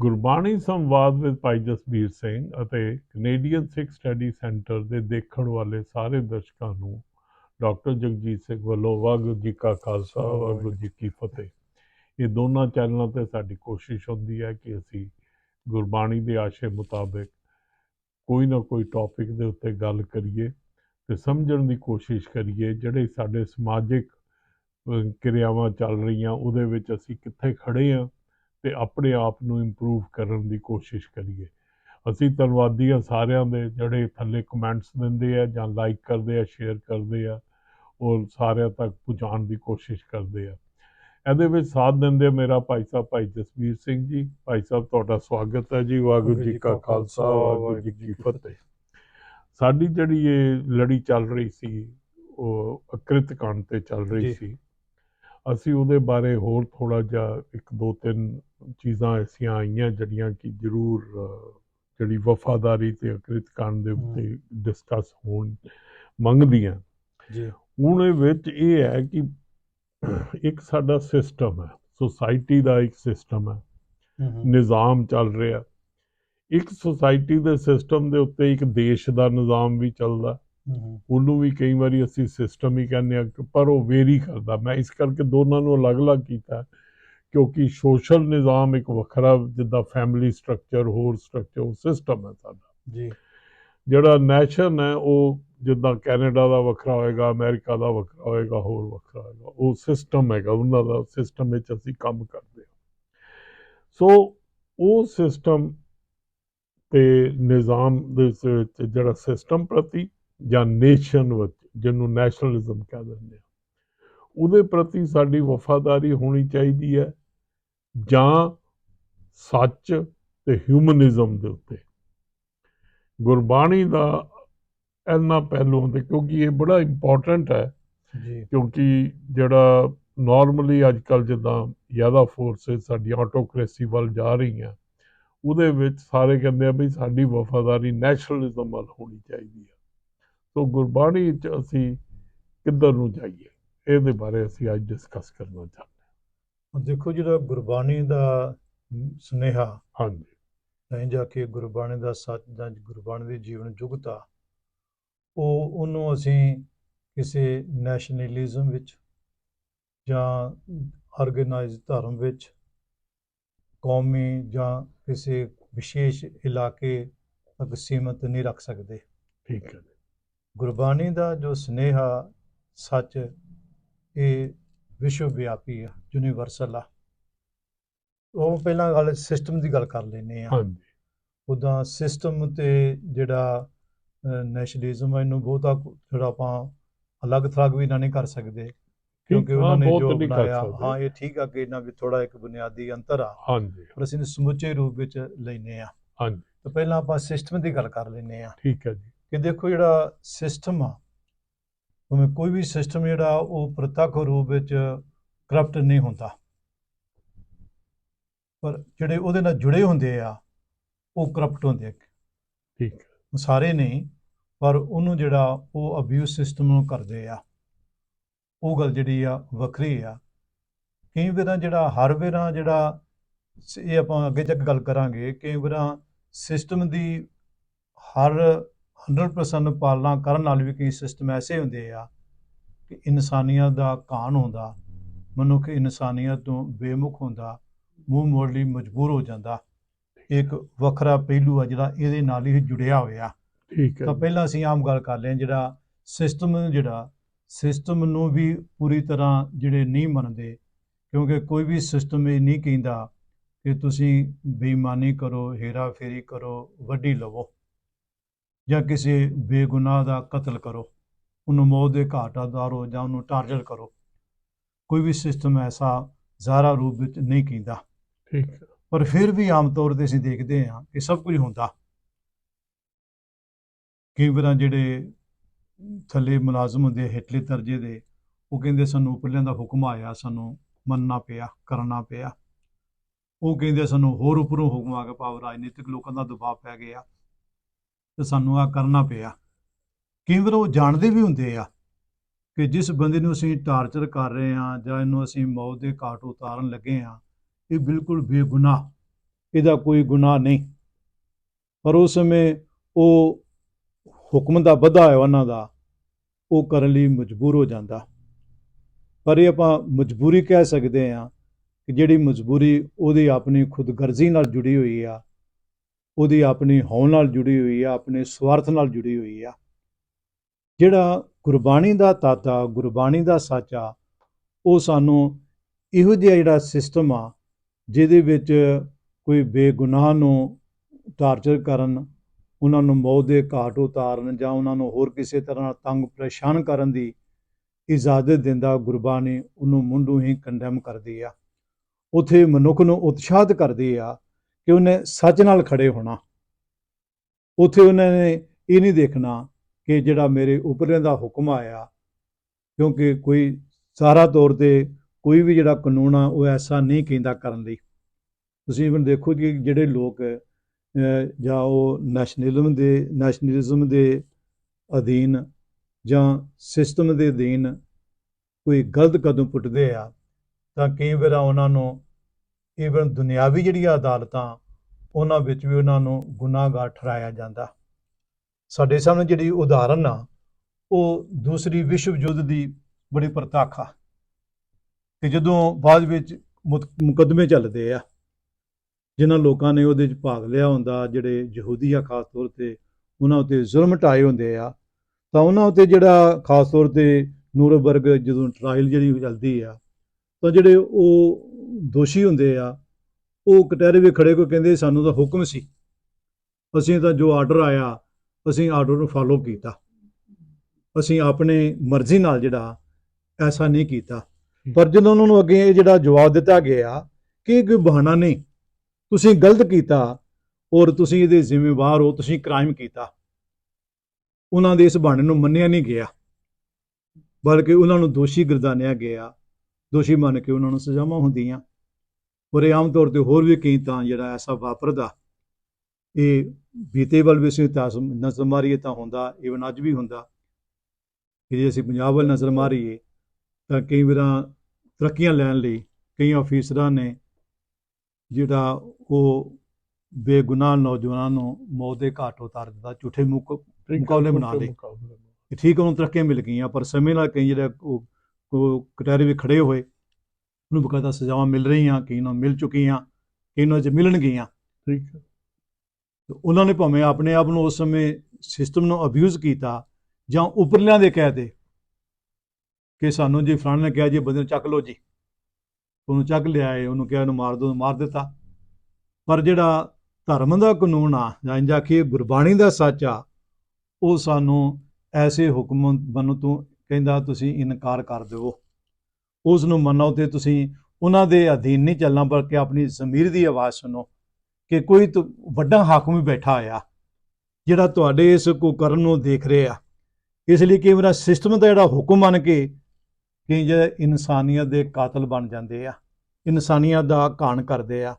ਗੁਰਬਾਣੀ ਸੰਵਾਦ ਵਿੱਚ ਭਾਈ ਜਸਬੀਰ ਸਿੰਘ ਅਤੇ ਕੈਨੇਡੀਅਨ ਸਿੱਖ ਸਟੱਡੀ ਸੈਂਟਰ ਦੇ ਦੇਖਣ ਵਾਲੇ ਸਾਰੇ ਦਰਸ਼ਕਾਂ ਨੂੰ ਡਾਕਟਰ ਜਗਜੀਤ ਸਿੰਘ ਵੱਲੋਂ ਵਾਹਿਗੁਰੂ ਜੀ ਕਾ ਖਾਲਸਾ ਵਾਹਿਗੁਰੂ ਜੀ ਕੀ ਫਤਿਹ। ਇਹ ਦੋਨਾਂ ਚੈਨਲਾਂ ਤੇ ਸਾਡੀ ਕੋਸ਼ਿਸ਼ ਹੁੰਦੀ ਹੈ ਕਿ ਅਸੀਂ ਗੁਰਬਾਣੀ ਦੇ ਆਸ਼ੇ ਮੁਤਾਬਕ ਕੋਈ ਨਾ ਕੋਈ ਟੌਪਿਕ ਦੇ ਉੱਤੇ ਗੱਲ ਕਰੀਏ ਤੇ ਸਮਝਣ ਦੀ ਕੋਸ਼ਿਸ਼ ਕਰੀਏ ਜਿਹੜੇ ਸਾਡੇ ਸਮਾਜਿਕ ਕਿਰਿਆਵਾਂ ਚੱਲ ਰਹੀਆਂ ਉਹਦੇ ਵਿੱਚ ਅਸੀਂ ਕਿੱਥੇ ਖੜੇ ਹਾਂ ਤੇ ਆਪਣੇ ਆਪ ਨੂੰ ਇੰਪਰੂਵ ਕਰਨ ਦੀ ਕੋਸ਼ਿਸ਼ ਕਰੀਏ। ਅਸੀਂ ਧੰਨਵਾਦੀ ਹਾਂ ਸਾਰਿਆਂ ਦੇ ਜਿਹੜੇ ਥੱਲੇ ਕਮੈਂਟਸ ਦਿੰਦੇ ਆ ਜਾਂ ਲਾਈਕ ਕਰਦੇ ਆ ਸ਼ੇਅਰ ਕਰਦੇ ਆ ਔਰ ਸਾਰਿਆਂ ਤੱਕ ਪਹੁੰਚਾਉਣ ਦੀ ਕੋਸ਼ਿਸ਼ ਕਰਦੇ ਆ। ਇਹਦੇ ਵਿੱਚ ਸਾਥ ਦਿੰਦੇ ਆ ਮੇਰਾ ਭਾਈ ਸਾਹਿਬ ਭਾਈ ਜਸਵੀਰ ਸਿੰਘ ਜੀ। ਭਾਈ ਸਾਹਿਬ ਤੁਹਾਡਾ ਸਵਾਗਤ ਹੈ ਜੀ। ਵਾਹਿਗੁਰੂ ਜੀ ਕਾ ਖਾਲਸਾ ਵਾਹਿਗੁਰੂ ਜੀ ਕੀ ਫਤਿਹ। ਸਾਡੀ ਜਿਹੜੀ ਇਹ ਲੜੀ ਚੱਲ ਰਹੀ ਸੀ ਉਹ ਅਕ੍ਰਿਤ ਕਾਂਡ ਤੇ ਚੱਲ ਰਹੀ। ਸੀ। ਅਸੀਂ ਉਹਦੇ ਬਾਰੇ ਹੋਰ ਥੋੜਾ ਜਿਹਾ ਇੱਕ ਦੋ ਤਿੰਨ ਚੀਜ਼ਾਂ ਐਸੀਆਂ ਆਈਆਂ ਜਿਹੜੀਆਂ ਕਿ ਜ਼ਰੂਰ ਜਿਹੜੀ ਵਫਾਦਾਰੀ ਤੇ ਅਕ੍ਰਿਤ ਕਾਂਡ ਦੇ ਉੱਤੇ ਡਿਸਕਸ ਹੋਣ ਮੰਗਦੀਆਂ। ਜੀ। ਹੁਣ ਇਹ ਵਿੱਚ ਇਹ ਹੈ ਕਿ ਇੱਕ ਸਾਡਾ ਸਿਸਟਮ ਹੈ ਸੁਸਾਇਟੀ ਦਾ ਇੱਕ ਸਿਸਟਮ ਹੈ ਨਿਜ਼ਾਮ ਚੱਲ ਰਿਹਾ। ਇੱਕ ਸੁਸਾਇਟੀ ਦੇ ਸਿਸਟਮ ਦੇ ਉੱਤੇ ਇੱਕ ਦੇਸ਼ ਦਾ ਨਿਜ਼ਾਮ ਵੀ ਚੱਲਦਾ। ਉਹਨੂੰ ਵੀ ਕਈ ਵਾਰੀ ਅਸੀਂ ਸਿਸਟਮ ਹੀ ਕਹਿੰਦੇ ਆ ਪਰ ਉਹ ਵੇਰੀ ਕਰਦਾ। ਮੈਂ ਇਸ ਕਰਕੇ ਦੋਨਾਂ ਨੂੰ ਅਲੱਗ-ਅਲੱਗ ਕੀਤਾ। ਕਿਉਂਕਿ ਸੋਸ਼ਲ ਨਿਜ਼ਾਮ ਇੱਕ ਵੱਖਰਾ ਜਿੱਦਾਂ ਫੈਮਿਲੀ ਸਟਰਕਚਰ ਹੋਰ ਸਟਰਕਚਰ ਉਹ ਸਿਸਟਮ ਹੈ ਸਾਡਾ। ਜੀ। ਜਿਹੜਾ ਨੈਸ਼ਨ ਹੈ ਉਹ ਜਿੱਦਾਂ ਕੈਨੇਡਾ ਦਾ ਵੱਖਰਾ ਹੋਏਗਾ ਅਮਰੀਕਾ ਦਾ ਵੱਖਰਾ ਹੋਏਗਾ ਹੋਰ ਵੱਖਰਾ ਹੋਏਗਾ ਉਹ ਸਿਸਟਮ ਹੈਗਾ ਉਹਨਾਂ ਦਾ ਸਿਸਟਮ ਵਿੱਚ ਅਸੀਂ ਕੰਮ ਕਰਦੇ ਹਾਂ। ਸੋ ਉਹ ਸਿਸਟਮ ਤੇ ਨਿਜ਼ਾਮ ਦੇ ਵਿੱਚ ਜਿਹੜਾ ਸਿਸਟਮ ਪ੍ਰਤੀ ਜਾਂ ਨੇਸ਼ਨ ਵਿੱਚ ਜਿਹਨੂੰ ਨੈਸ਼ਨਲਿਜ਼ਮ ਕਹਿ ਦਿੰਦੇ ਆ ਉਹਦੇ ਪ੍ਰਤੀ ਸਾਡੀ ਵਫਾਦਾਰੀ ਹੋਣੀ ਚਾਹੀਦੀ ਹੈ ਜਾਂ ਸੱਚ ਤੇ ਹਿਊਮਨਿਜ਼ਮ ਦੇ ਉੱਤੇ। ਗੁਰਬਾਣੀ ਦਾ ਇਹਨਾਂ ਪਹਿਲੂਆਂ ਤੇ ਕਿਉਂਕਿ ਇਹ ਬੜਾ ਇੰਪੋਰਟੈਂਟ ਹੈ ਜੀ। ਕਿਉਂਕਿ ਜਿਹੜਾ ਨਾਰਮਲੀ ਅੱਜ ਕੱਲ ਜਿੱਦਾਂ ਜ਼ਿਆਦਾ ਫੋਰਸਸ ਸਾਡੀ ਆਟੋਕ੍ਰੇਸੀ ਵੱਲ ਜਾ ਰਹੀਆਂ ਉਹਦੇ ਵਿੱਚ ਸਾਰੇ ਕਹਿੰਦੇ ਆ ਵੀ ਸਾਡੀ ਵਫਾਦਾਰੀ ਨੈਸ਼ਨਲਿਜ਼ਮ ਵੱਲ ਹੋਣੀ ਚਾਹੀਦੀ ਹੈ। ਸੋ ਗੁਰਬਾਣੀ ਚ ਅਸੀਂ ਕਿੱਧਰ ਨੂੰ ਜਾਈਏ? ਇਹਦੇ ਬਾਰੇ ਅਸੀਂ ਅੱਜ ਡਿਸਕਸ ਕਰਨਾ ਚਾਹੁੰਦੇ ਹੁਣ ਦੇਖੋ ਜਿਹੜਾ ਗੁਰਬਾਣੀ ਦਾ ਸੁਨੇਹਾ ਹਾਂ ਹਾਂਜੀ। ਨਹੀਂ ਜਾ ਕੇ ਗੁਰਬਾਣੀ ਦਾ ਸੱਚ ਜਾਂ ਗੁਰਬਾਣੀ ਦੀ ਜੀਵਨ ਜੁਗਤਾ ਉਹ ਉਹਨੂੰ ਅਸੀਂ ਕਿਸੇ ਨੈਸ਼ਨਲਿਜ਼ਮ ਵਿੱਚ ਜਾਂ ਆਰਗੇਨਾਈਜ਼ਡ ਧਰਮ ਵਿੱਚ ਕੌਮੀ ਜਾਂ ਕਿਸੇ ਵਿਸ਼ੇਸ਼ ਇਲਾਕੇ ਤੱਕ ਸੀਮਤ ਨਹੀਂ ਰੱਖ ਸਕਦੇ। ਠੀਕ ਹੈ। ਗੁਰਬਾਣੀ ਦਾ ਜੋ ਸਨੇਹਾ ਸੱਚ ਇਹ ਵਿਸ਼ਵ ਵਿਆਪੀ ਆ ਯੂਨੀਵਰਸਲ ਆ। ਉਹ ਪਹਿਲਾਂ ਗੱਲ ਸਿਸਟਮ ਦੀ ਗੱਲ ਕਰ ਲੈਨੇ ਆ ਹਾਂਜੀ। ਉਦਾਂ ਸਿਸਟਮ ਤੇ ਜਿਹੜਾ ਨੈਸ਼ਨਲਿਜ਼ਮ ਇਹਨੂੰ ਬਹੁਤਾ ਜਿਹੜਾ ਆਪਾਂ ਅਲੱਗ ਥਲੱਗ ਵੀ ਨਾ ਨਹੀਂ ਕਰ ਸਕਦੇ ਕਿਉਂਕਿ ਉਹਨਾਂ ਨੇ ਜੋ ਬਣਾਇਆ। ਹਾਂ ਇਹ ਠੀਕ ਆ ਕਿ ਇਹਨਾਂ ਵਿੱਚ ਥੋੜਾ ਇੱਕ ਬੁਨਿਆਦੀ ਅੰਤਰ ਆ। ਹਾਂਜੀ। ਪਰ ਅਸੀਂ ਇਹਨੂੰ ਸਮੁੱਚੇ ਰੂਪ ਵਿੱਚ ਲੈਨੇ ਆ ਹਾਂਜੀ। ਤਾਂ ਪਹਿਲਾਂ ਆਪਾਂ ਸਿਸਟਮ ਦੀ ਗੱਲ ਕਰ ਲੈਨੇ ਆ ਠੀਕ ਹੈ ਜੀ। ਕਿ ਦੇਖੋ ਜਿਹੜਾ ਸਿਸਟਮ ਆ ਭਾਵੇਂ ਕੋਈ ਵੀ ਸਿਸਟਮ ਜਿਹੜਾ ਉਹ ਪ੍ਰਤੱਖ ਰੂਪ ਵਿੱਚ ਕਰਪਟ ਨਹੀਂ ਹੁੰਦਾ। ਪਰ ਜਿਹੜੇ ਉਹਦੇ ਨਾਲ ਜੁੜੇ ਹੁੰਦੇ ਆ ਉਹ ਕਰਪਟ ਹੁੰਦੇ ਆ। ਠੀਕ ਸਾਰੇ ਨਹੀਂ ਪਰ ਉਹਨੂੰ ਜਿਹੜਾ ਉਹ ਅਬਿਊਜ਼ ਸਿਸਟਮ ਨੂੰ ਕਰਦੇ ਆ ਉਹ ਗੱਲ ਜਿਹੜੀ ਆ ਵੱਖਰੀ ਆ। ਕਈ ਵਾਰਾਂ ਜਿਹੜਾ ਹਰ ਵੇਰਾਂ ਜਿਹੜਾ ਇਹ ਆਪਾਂ ਅੱਗੇ ਤੱਕ ਗੱਲ ਕਰਾਂਗੇ ਕਈ ਵਾਰਾਂ ਸਿਸਟਮ ਦੀ ਹਰ 100% ਪਾਲਣਾ ਕਰਨ ਨਾਲ ਵੀ ਕਈ ਸਿਸਟਮ ਐਸੇ ਹੁੰਦੇ ਆ ਕਿ ਇਨਸਾਨੀਅਤ ਦਾ ਕਾਨ ਹੁੰਦਾ ਮਨੁੱਖ ਇਨਸਾਨੀਅਤ ਤੋਂ ਬੇਮੁਖ ਹੁੰਦਾ ਮੂੰਹ ਮੋੜ ਲਈ ਮਜਬੂਰ ਹੋ ਜਾਂਦਾ। ਇੱਕ ਵੱਖਰਾ ਪਹਿਲੂ ਆ ਜਿਹੜਾ ਇਹਦੇ ਨਾਲ ਹੀ ਜੁੜਿਆ ਹੋਇਆ। ਠੀਕ ਹੈ ਤਾਂ। ਪਹਿਲਾਂ ਅਸੀਂ ਆਮ ਗੱਲ ਕਰ ਲਿਆ ਜਿਹੜਾ ਸਿਸਟਮ ਜਿਹੜਾ ਸਿਸਟਮ ਨੂੰ ਵੀ ਪੂਰੀ ਤਰ੍ਹਾਂ ਜਿਹੜੇ ਨਹੀਂ ਮੰਨਦੇ ਕਿਉਂਕਿ ਕੋਈ ਵੀ ਸਿਸਟਮ ਇਹ ਨਹੀਂ ਕਹਿੰਦਾ ਕਿ ਤੁਸੀਂ ਬੇਈਮਾਨੀ ਕਰੋ ਹੇਰਾ ਫੇਰੀ ਕਰੋ ਵੱਡੀ ਲਵੋ। ਜਾਂ ਕਿਸੇ ਬੇਗੁਨਾਹ ਦਾ ਕਤਲ ਕਰੋ ਉਹਨੂੰ ਮੌਤ ਦੇ ਘਾਟ ਉਤਾਰੋ ਜਾਂ ਉਹਨੂੰ ਟਾਰਗੇਟ ਕਰੋ। ਕੋਈ ਵੀ ਸਿਸਟਮ ਐਸਾ ਜ਼ਾਰਾ ਰੂਪ ਵਿੱਚ ਨਹੀਂ ਕਹਿੰਦਾ ਠੀਕ ਪਰ ਫਿਰ ਵੀ ਆਮ ਤੌਰ ਤੇ ਅਸੀਂ ਦੇਖਦੇ ਹਾਂ ਕਿ ਸਭ ਕੁਝ ਹੁੰਦਾ। ਕਈ ਵਾਰਾਂ ਜਿਹੜੇ ਥੱਲੇ ਮੁਲਾਜ਼ਮ ਹੁੰਦੇ ਹੇਠਲੇ ਦਰਜੇ ਦੇ ਉਹ ਕਹਿੰਦੇ ਸਾਨੂੰ ਉੱਪਰਲਿਆਂ ਦਾ ਹੁਕਮ ਆਇਆ ਸਾਨੂੰ ਮੰਨਣਾ ਪਿਆ ਕਰਨਾ ਪਿਆ। ਉਹ ਕਹਿੰਦੇ ਸਾਨੂੰ ਹੋਰ ਉੱਪਰੋਂ ਹੁਕਮ ਆ ਗਿਆ ਭਾਵ ਰਾਜਨੀਤਿਕ ਲੋਕਾਂ ਦਾ ਦਬਾਅ ਪੈ ਗਿਆ। ਤੇ ਸਾਨੂੰ ਆ ਕਰਨਾ ਪਿਆ। ਕਈ ਵਾਰ ਉਹ ਜਾਣਦੇ ਵੀ ਹੁੰਦੇ ਆ ਕਿ ਜਿਸ ਬੰਦੇ ਨੂੰ ਅਸੀਂ ਟਾਰਚਰ ਕਰ ਰਹੇ ਹਾਂ ਜਾਂ ਇਹਨੂੰ ਅਸੀਂ ਮੌਤ ਦੇ ਘਾਟ ਉਤਾਰਨ ਲੱਗੇ ਹਾਂ, ਇਹ ਬਿਲਕੁਲ ਬੇਗੁਨਾਹ, ਇਹਦਾ ਕੋਈ ਗੁਨਾਹ ਨਹੀਂ। ਪਰ ਉਸ ਸਮੇਂ ਉਹ ਹੁਕਮ ਦਾ ਵਧਾ ਹੈ ਉਹਨਾਂ ਦਾ, ਉਹ ਕਰਨ ਲਈ ਮਜਬੂਰ ਹੋ ਜਾਂਦਾ। ਪਰ ਇਹ ਆਪਾਂ ਮਜਬੂਰੀ ਕਹਿ ਸਕਦੇ ਹਾਂ ਕਿ ਜਿਹੜੀ ਮਜਬੂਰੀ ਉਹਦੀ ਆਪਣੀ ਖੁਦਗਰਜ਼ੀ ਨਾਲ ਜੁੜੀ ਹੋਈ ਆ ਉਹਦੀ ਆਪਣੀ ਹੌਂ ਨਾਲ ਜੁੜੀ ਹੋਈ ਆ, ਆਪਣੇ ਸਵਾਰਥ ਨਾਲ ਜੁੜੀ ਹੋਈ ਆ। ਜਿਹੜਾ ਗੁਰਬਾਣੀ ਦਾ ਤਾਤਾ ਗੁਰਬਾਣੀ ਦਾ ਸਾਚਾ, ਉਹ ਸਾਨੂੰ ਇਹੋ ਜਿਹਾ ਜਿਹੜਾ ਸਿਸਟਮ ਆ, ਜਿਹਦੇ ਵਿੱਚ ਕੋਈ ਬੇਗੁਨਾਹ ਨੂੰ ਟਾਰਚਰ ਕਰਨ, ਉਹਨਾਂ ਨੂੰ ਮੌਤ ਦੇ ਘਾਟ ਉਤਾਰਨ ਜਾਂ ਉਹਨਾਂ ਨੂੰ ਹੋਰ ਕਿਸੇ ਤਰ੍ਹਾਂ ਤੰਗ ਪਰੇਸ਼ਾਨ ਕਰਨ ਦੀ ਇਜਾਜ਼ਤ ਦਿੰਦਾ ਗੁਰਬਾਣੀ, ਉਹਨੂੰ ਮੁੰਡੂ ਹੀ ਕੰਡੈਮ ਕਰਦੀ ਆ। ਉਥੇ ਮਨੁੱਖ ਨੂੰ ਉਤਸ਼ਾਹਤ ਕਰਦੀ ਆ ਕਿ ਉਹਨੇ ਸੱਚ ਨਾਲ ਖੜੇ ਹੋਣਾ। ਉਥੇ ਉਹਨਾਂ ਨੇ ਇਹ ਨਹੀਂ ਦੇਖਣਾ ਕਿ ਜਿਹੜਾ ਮੇਰੇ ਉੱਪਰਲੇ ਦਾ ਹੁਕਮ ਆਇਆ, ਕਿਉਂਕਿ ਕੋਈ ਸਾਰਾ ਤੌਰ ਤੇ ਕੋਈ ਵੀ ਜਿਹੜਾ ਕਾਨੂੰਨ ਆ, ਉਹ ਐਸਾ ਨਹੀਂ ਕਹਿੰਦਾ ਕਰਨ ਲਈ। ਤੁਸੀਂ ਇਵਨ ਦੇਖੋ ਕਿ ਜਿਹੜੇ ਲੋਕ ਜਾਂ ਉਹ ਨੈਸ਼ਨਲਿਜ਼ਮ ਦੇ ਨੈਸ਼ਨਲਿਜ਼ਮ ਦੇ ਅਧੀਨ ਜਾਂ ਸਿਸਟਮ ਦੇ ਅਧੀਨ ਕੋਈ ਗਲਤ ਕਦਮ ਪੁੱਟਦੇ ਆ, ਤਾਂ ਕਈ ਵਾਰ ਉਹਨਾਂ ਨੂੰ ਈਵਨ ਦੁਨਿਆਵੀ ਜਿਹੜੀਆਂ ਅਦਾਲਤਾਂ, ਉਹਨਾਂ ਵਿੱਚ ਵੀ ਉਹਨਾਂ ਨੂੰ ਗੁਨਾਹਗਾਰ ਠਹਿਰਾਇਆ ਜਾਂਦਾ। ਸਾਡੇ ਸਾਹਮਣੇ ਜਿਹੜੀ ਉਦਾਹਰਨ ਆ, ਉਹ ਦੂਸਰੀ ਵਿਸ਼ਵ ਯੁੱਧ ਦੀ ਬੜੀ ਪ੍ਰਤੱਖ ਆ। ਕਿ ਜਦੋਂ ਬਾਅਦ ਵਿੱਚ ਮੁਤ- ਮੁਕੱਦਮੇ ਚੱਲਦੇ ਆ, ਜਿਨ੍ਹਾਂ ਲੋਕਾਂ ਨੇ ਉਹਦੇ ਵਿੱਚ ਭਾਗ ਲਿਆ ਹੁੰਦਾ, ਜਿਹੜੇ ਯਹੂਦੀ ਆ ਖਾਸ ਤੌਰ ਤੇ, ਉਹਨਾਂ ਉੱਤੇ ਜ਼ੁਲਮ ਢਾਏ ਹੁੰਦੇ ਆ, ਤਾਂ ਉਹਨਾਂ ਉੱਤੇ ਜਿਹੜਾ ਖਾਸ ਤੌਰ ਤੇ ਨੂਰਨਬਰਗ ਜਦੋਂ ਟ੍ਰਾਇਲ ਜਿਹੜੀ ਚੱਲਦੀ ਆ ਤਾਂ ਜਿਹੜੇ ਉਹ ਦੋਸ਼ੀ ਹੁੰਦੇ ਆ, ਉਹ ਕਟਹਿਰੇ ਵਿੱਚ ਖੜੇ ਕੋ ਕਹਿੰਦੇ ਸਾਨੂੰ ਤਾਂ ਹੁਕਮ ਸੀ। ਅਸੀਂ ਤਾਂ ਜੋ ਆਰਡਰ ਆਇਆ, ਅਸੀਂ ਆਰਡਰ ਨੂੰ ਫਾਲੋ ਕੀਤਾ। ਅਸੀਂ ਆਪਣੇ ਮਰਜ਼ੀ ਨਾਲ ਜਿਹੜਾ, ਐਸਾ ਨਹੀਂ ਕੀਤਾ। ਪਰ ਜਦੋਂ ਉਹਨਾਂ ਨੂੰ ਅੱਗੇ ਇਹ ਜਿਹੜਾ ਜਵਾਬ ਦਿੱਤਾ ਗਿਆ ਕਿ ਇਹ ਕੋਈ ਬਹਾਨਾ ਨਹੀਂ, ਤੁਸੀਂ ਗਲਤ ਕੀਤਾ ਔਰ ਤੁਸੀਂ ਇਹਦੇ ਜ਼ਿੰਮੇਵਾਰ ਹੋ, ਤੁਸੀਂ ਕ੍ਰਾਈਮ ਕੀਤਾ, ਉਹਨਾਂ ਦੇ ਇਸ ਬਹਾਨੇ ਨੂੰ ਮੰਨਿਆ ਨਹੀਂ ਗਿਆ। ਬਲਕਿ ਉਹਨਾਂ ਨੂੰ ਦੋਸ਼ੀ ਗਰਦਾਨਿਆ ਗਿਆ। ਦੋਸ਼ੀ ਮੰਨ ਕੇ ਉਹਨਾਂ ਨੂੰ ਸਜ਼ਾਵਾਂ ਹੁੰਦੀਆਂ। ਔਰ ਇਹ ਆਮ ਤੌਰ ਤੇ ਹੋਰ ਵੀ ਕਈ ਤਾਂ ਜਿਹੜਾ ਐਸਾ ਵਾਪਰਦਾ ਇਹ ਬੀਤੇ ਵੱਲ ਵੀ ਅਸੀਂ ਤਾਂ ਨਜ਼ਰ ਮਾਰੀਏ ਤਾਂ ਹੁੰਦਾ ਇਵਨ ਅੱਜ ਵੀ ਹੁੰਦਾ। ਕਿ ਜੇ ਅਸੀਂ ਪੰਜਾਬ ਵੱਲ ਨਜ਼ਰ ਮਾਰੀਏ ਤਾਂ ਕਈ ਵਾਰਾਂ ਤਰੱਕੀਆਂ ਲੈਣ ਲਈ ਕਈ ਅਫੀਸਰਾਂ ਨੇ ਜਿਹੜਾ ਉਹ ਬੇਗੁਨਾਹ ਨੌਜਵਾਨਾਂ ਨੂੰ ਮੌਤ ਦੇ ਘਾਟ ਉਤਾਰ ਦਿੱਤਾ ਝੂਠੇ ਮੁਕ ਮੁਕਾਬਲੇ ਬਣਾ ਲਏ। ਠੀਕ ਉਹਨੂੰ ਤਰੱਕੀਆਂ ਮਿਲ ਗਈਆਂ ਪਰ ਸਮੇਂ ਨਾਲ ਕਈ ਜਿਹੜੇ ਉਹ ਉਹ ਕਟਹਿਰੇ ਵਿੱਚ ਖੜੇ ਹੋਏ ਉਹਨੂੰ ਬਕਾਇਦਾ ਸਜ਼ਾਵਾਂ ਮਿਲ ਰਹੀਆਂ ਕਈ ਨੂੰ ਮਿਲ ਚੁੱਕੀਆਂ ਕਈ ਨੂੰ ਅਜੇ ਮਿਲਣਗੀਆਂ। ਠੀਕ ਹੈ। ਤੇ ਉਹਨਾਂ ਨੇ ਭਾਵੇਂ ਆਪਣੇ ਆਪ ਨੂੰ ਉਸ ਸਮੇਂ ਸਿਸਟਮ ਨੂੰ ਅਬਿਊਜ਼ ਕੀਤਾ ਜਾਂ ਉੱਪਰਲਿਆਂ ਦੇ ਕਹਿ ਦੇ ਕਿ ਸਾਨੂੰ ਜੀ ਫਲਾਣੇ ਨੇ ਕਿਹਾ ਜੀ ਬੰਦੇ ਨੂੰ ਚੱਕ ਲਓ ਜੀ। ਉਹਨੂੰ ਚੱਕ ਲਿਆਏ ਉਹਨੂੰ ਕਿਹਾ ਇਹਨੂੰ ਮਾਰ ਦੋ ਮਾਰ ਦਿੱਤਾ। ਪਰ ਜਿਹੜਾ ਧਰਮ ਦਾ ਕਾਨੂੰਨ ਆ ਜਾਂ ਇੰਜ ਆਖੀਏ ਗੁਰਬਾਣੀ ਦਾ ਸੱਚ ਆ ਉਹ ਸਾਨੂੰ ਐਸੇ ਹੁਕਮ ਬਨ ਤੋਂ ਕਹਿੰਦਾ ਤੁਸੀਂ ਇਨਕਾਰ ਕਰ ਦਿਓ। ਉਸ ਨੂੰ ਮੰਨੋ ਤੇ ਤੁਸੀਂ ਉਹਨਾਂ ਦੇ ਅਧੀਨ ਨਹੀਂ ਚੱਲਣਾ, ਬਲਕਿ ਆਪਣੀ ਜ਼ਮੀਰ ਦੀ ਆਵਾਜ਼ ਸੁਣੋ ਕਿ ਕੋਈ ਵੱਡਾ ਹਾਕਮ ਵੀ ਬੈਠਾ ਆਇਆ ਜਿਹੜਾ ਤੁਹਾਡੇ ਇਸ ਕੁਕਰਮ ਨੂੰ ਦੇਖ ਰਿਹਾ। ਇਸ ਲਈ ਕਿ ਮੇਰਾ ਸਿਸਟਮ ਦਾ ਜਿਹੜਾ ਹੁਕਮ ਮੰਨ ਕੇ ਕਿ ਜਿਹੜੇ ਇਨਸਾਨੀਅਤ ਦੇ ਕਾਤਲ ਬਣ ਜਾਂਦੇ ਆ, ਇਨਸਾਨੀਅਤ ਦਾ ਕਾਣ ਕਰਦੇ ਆ।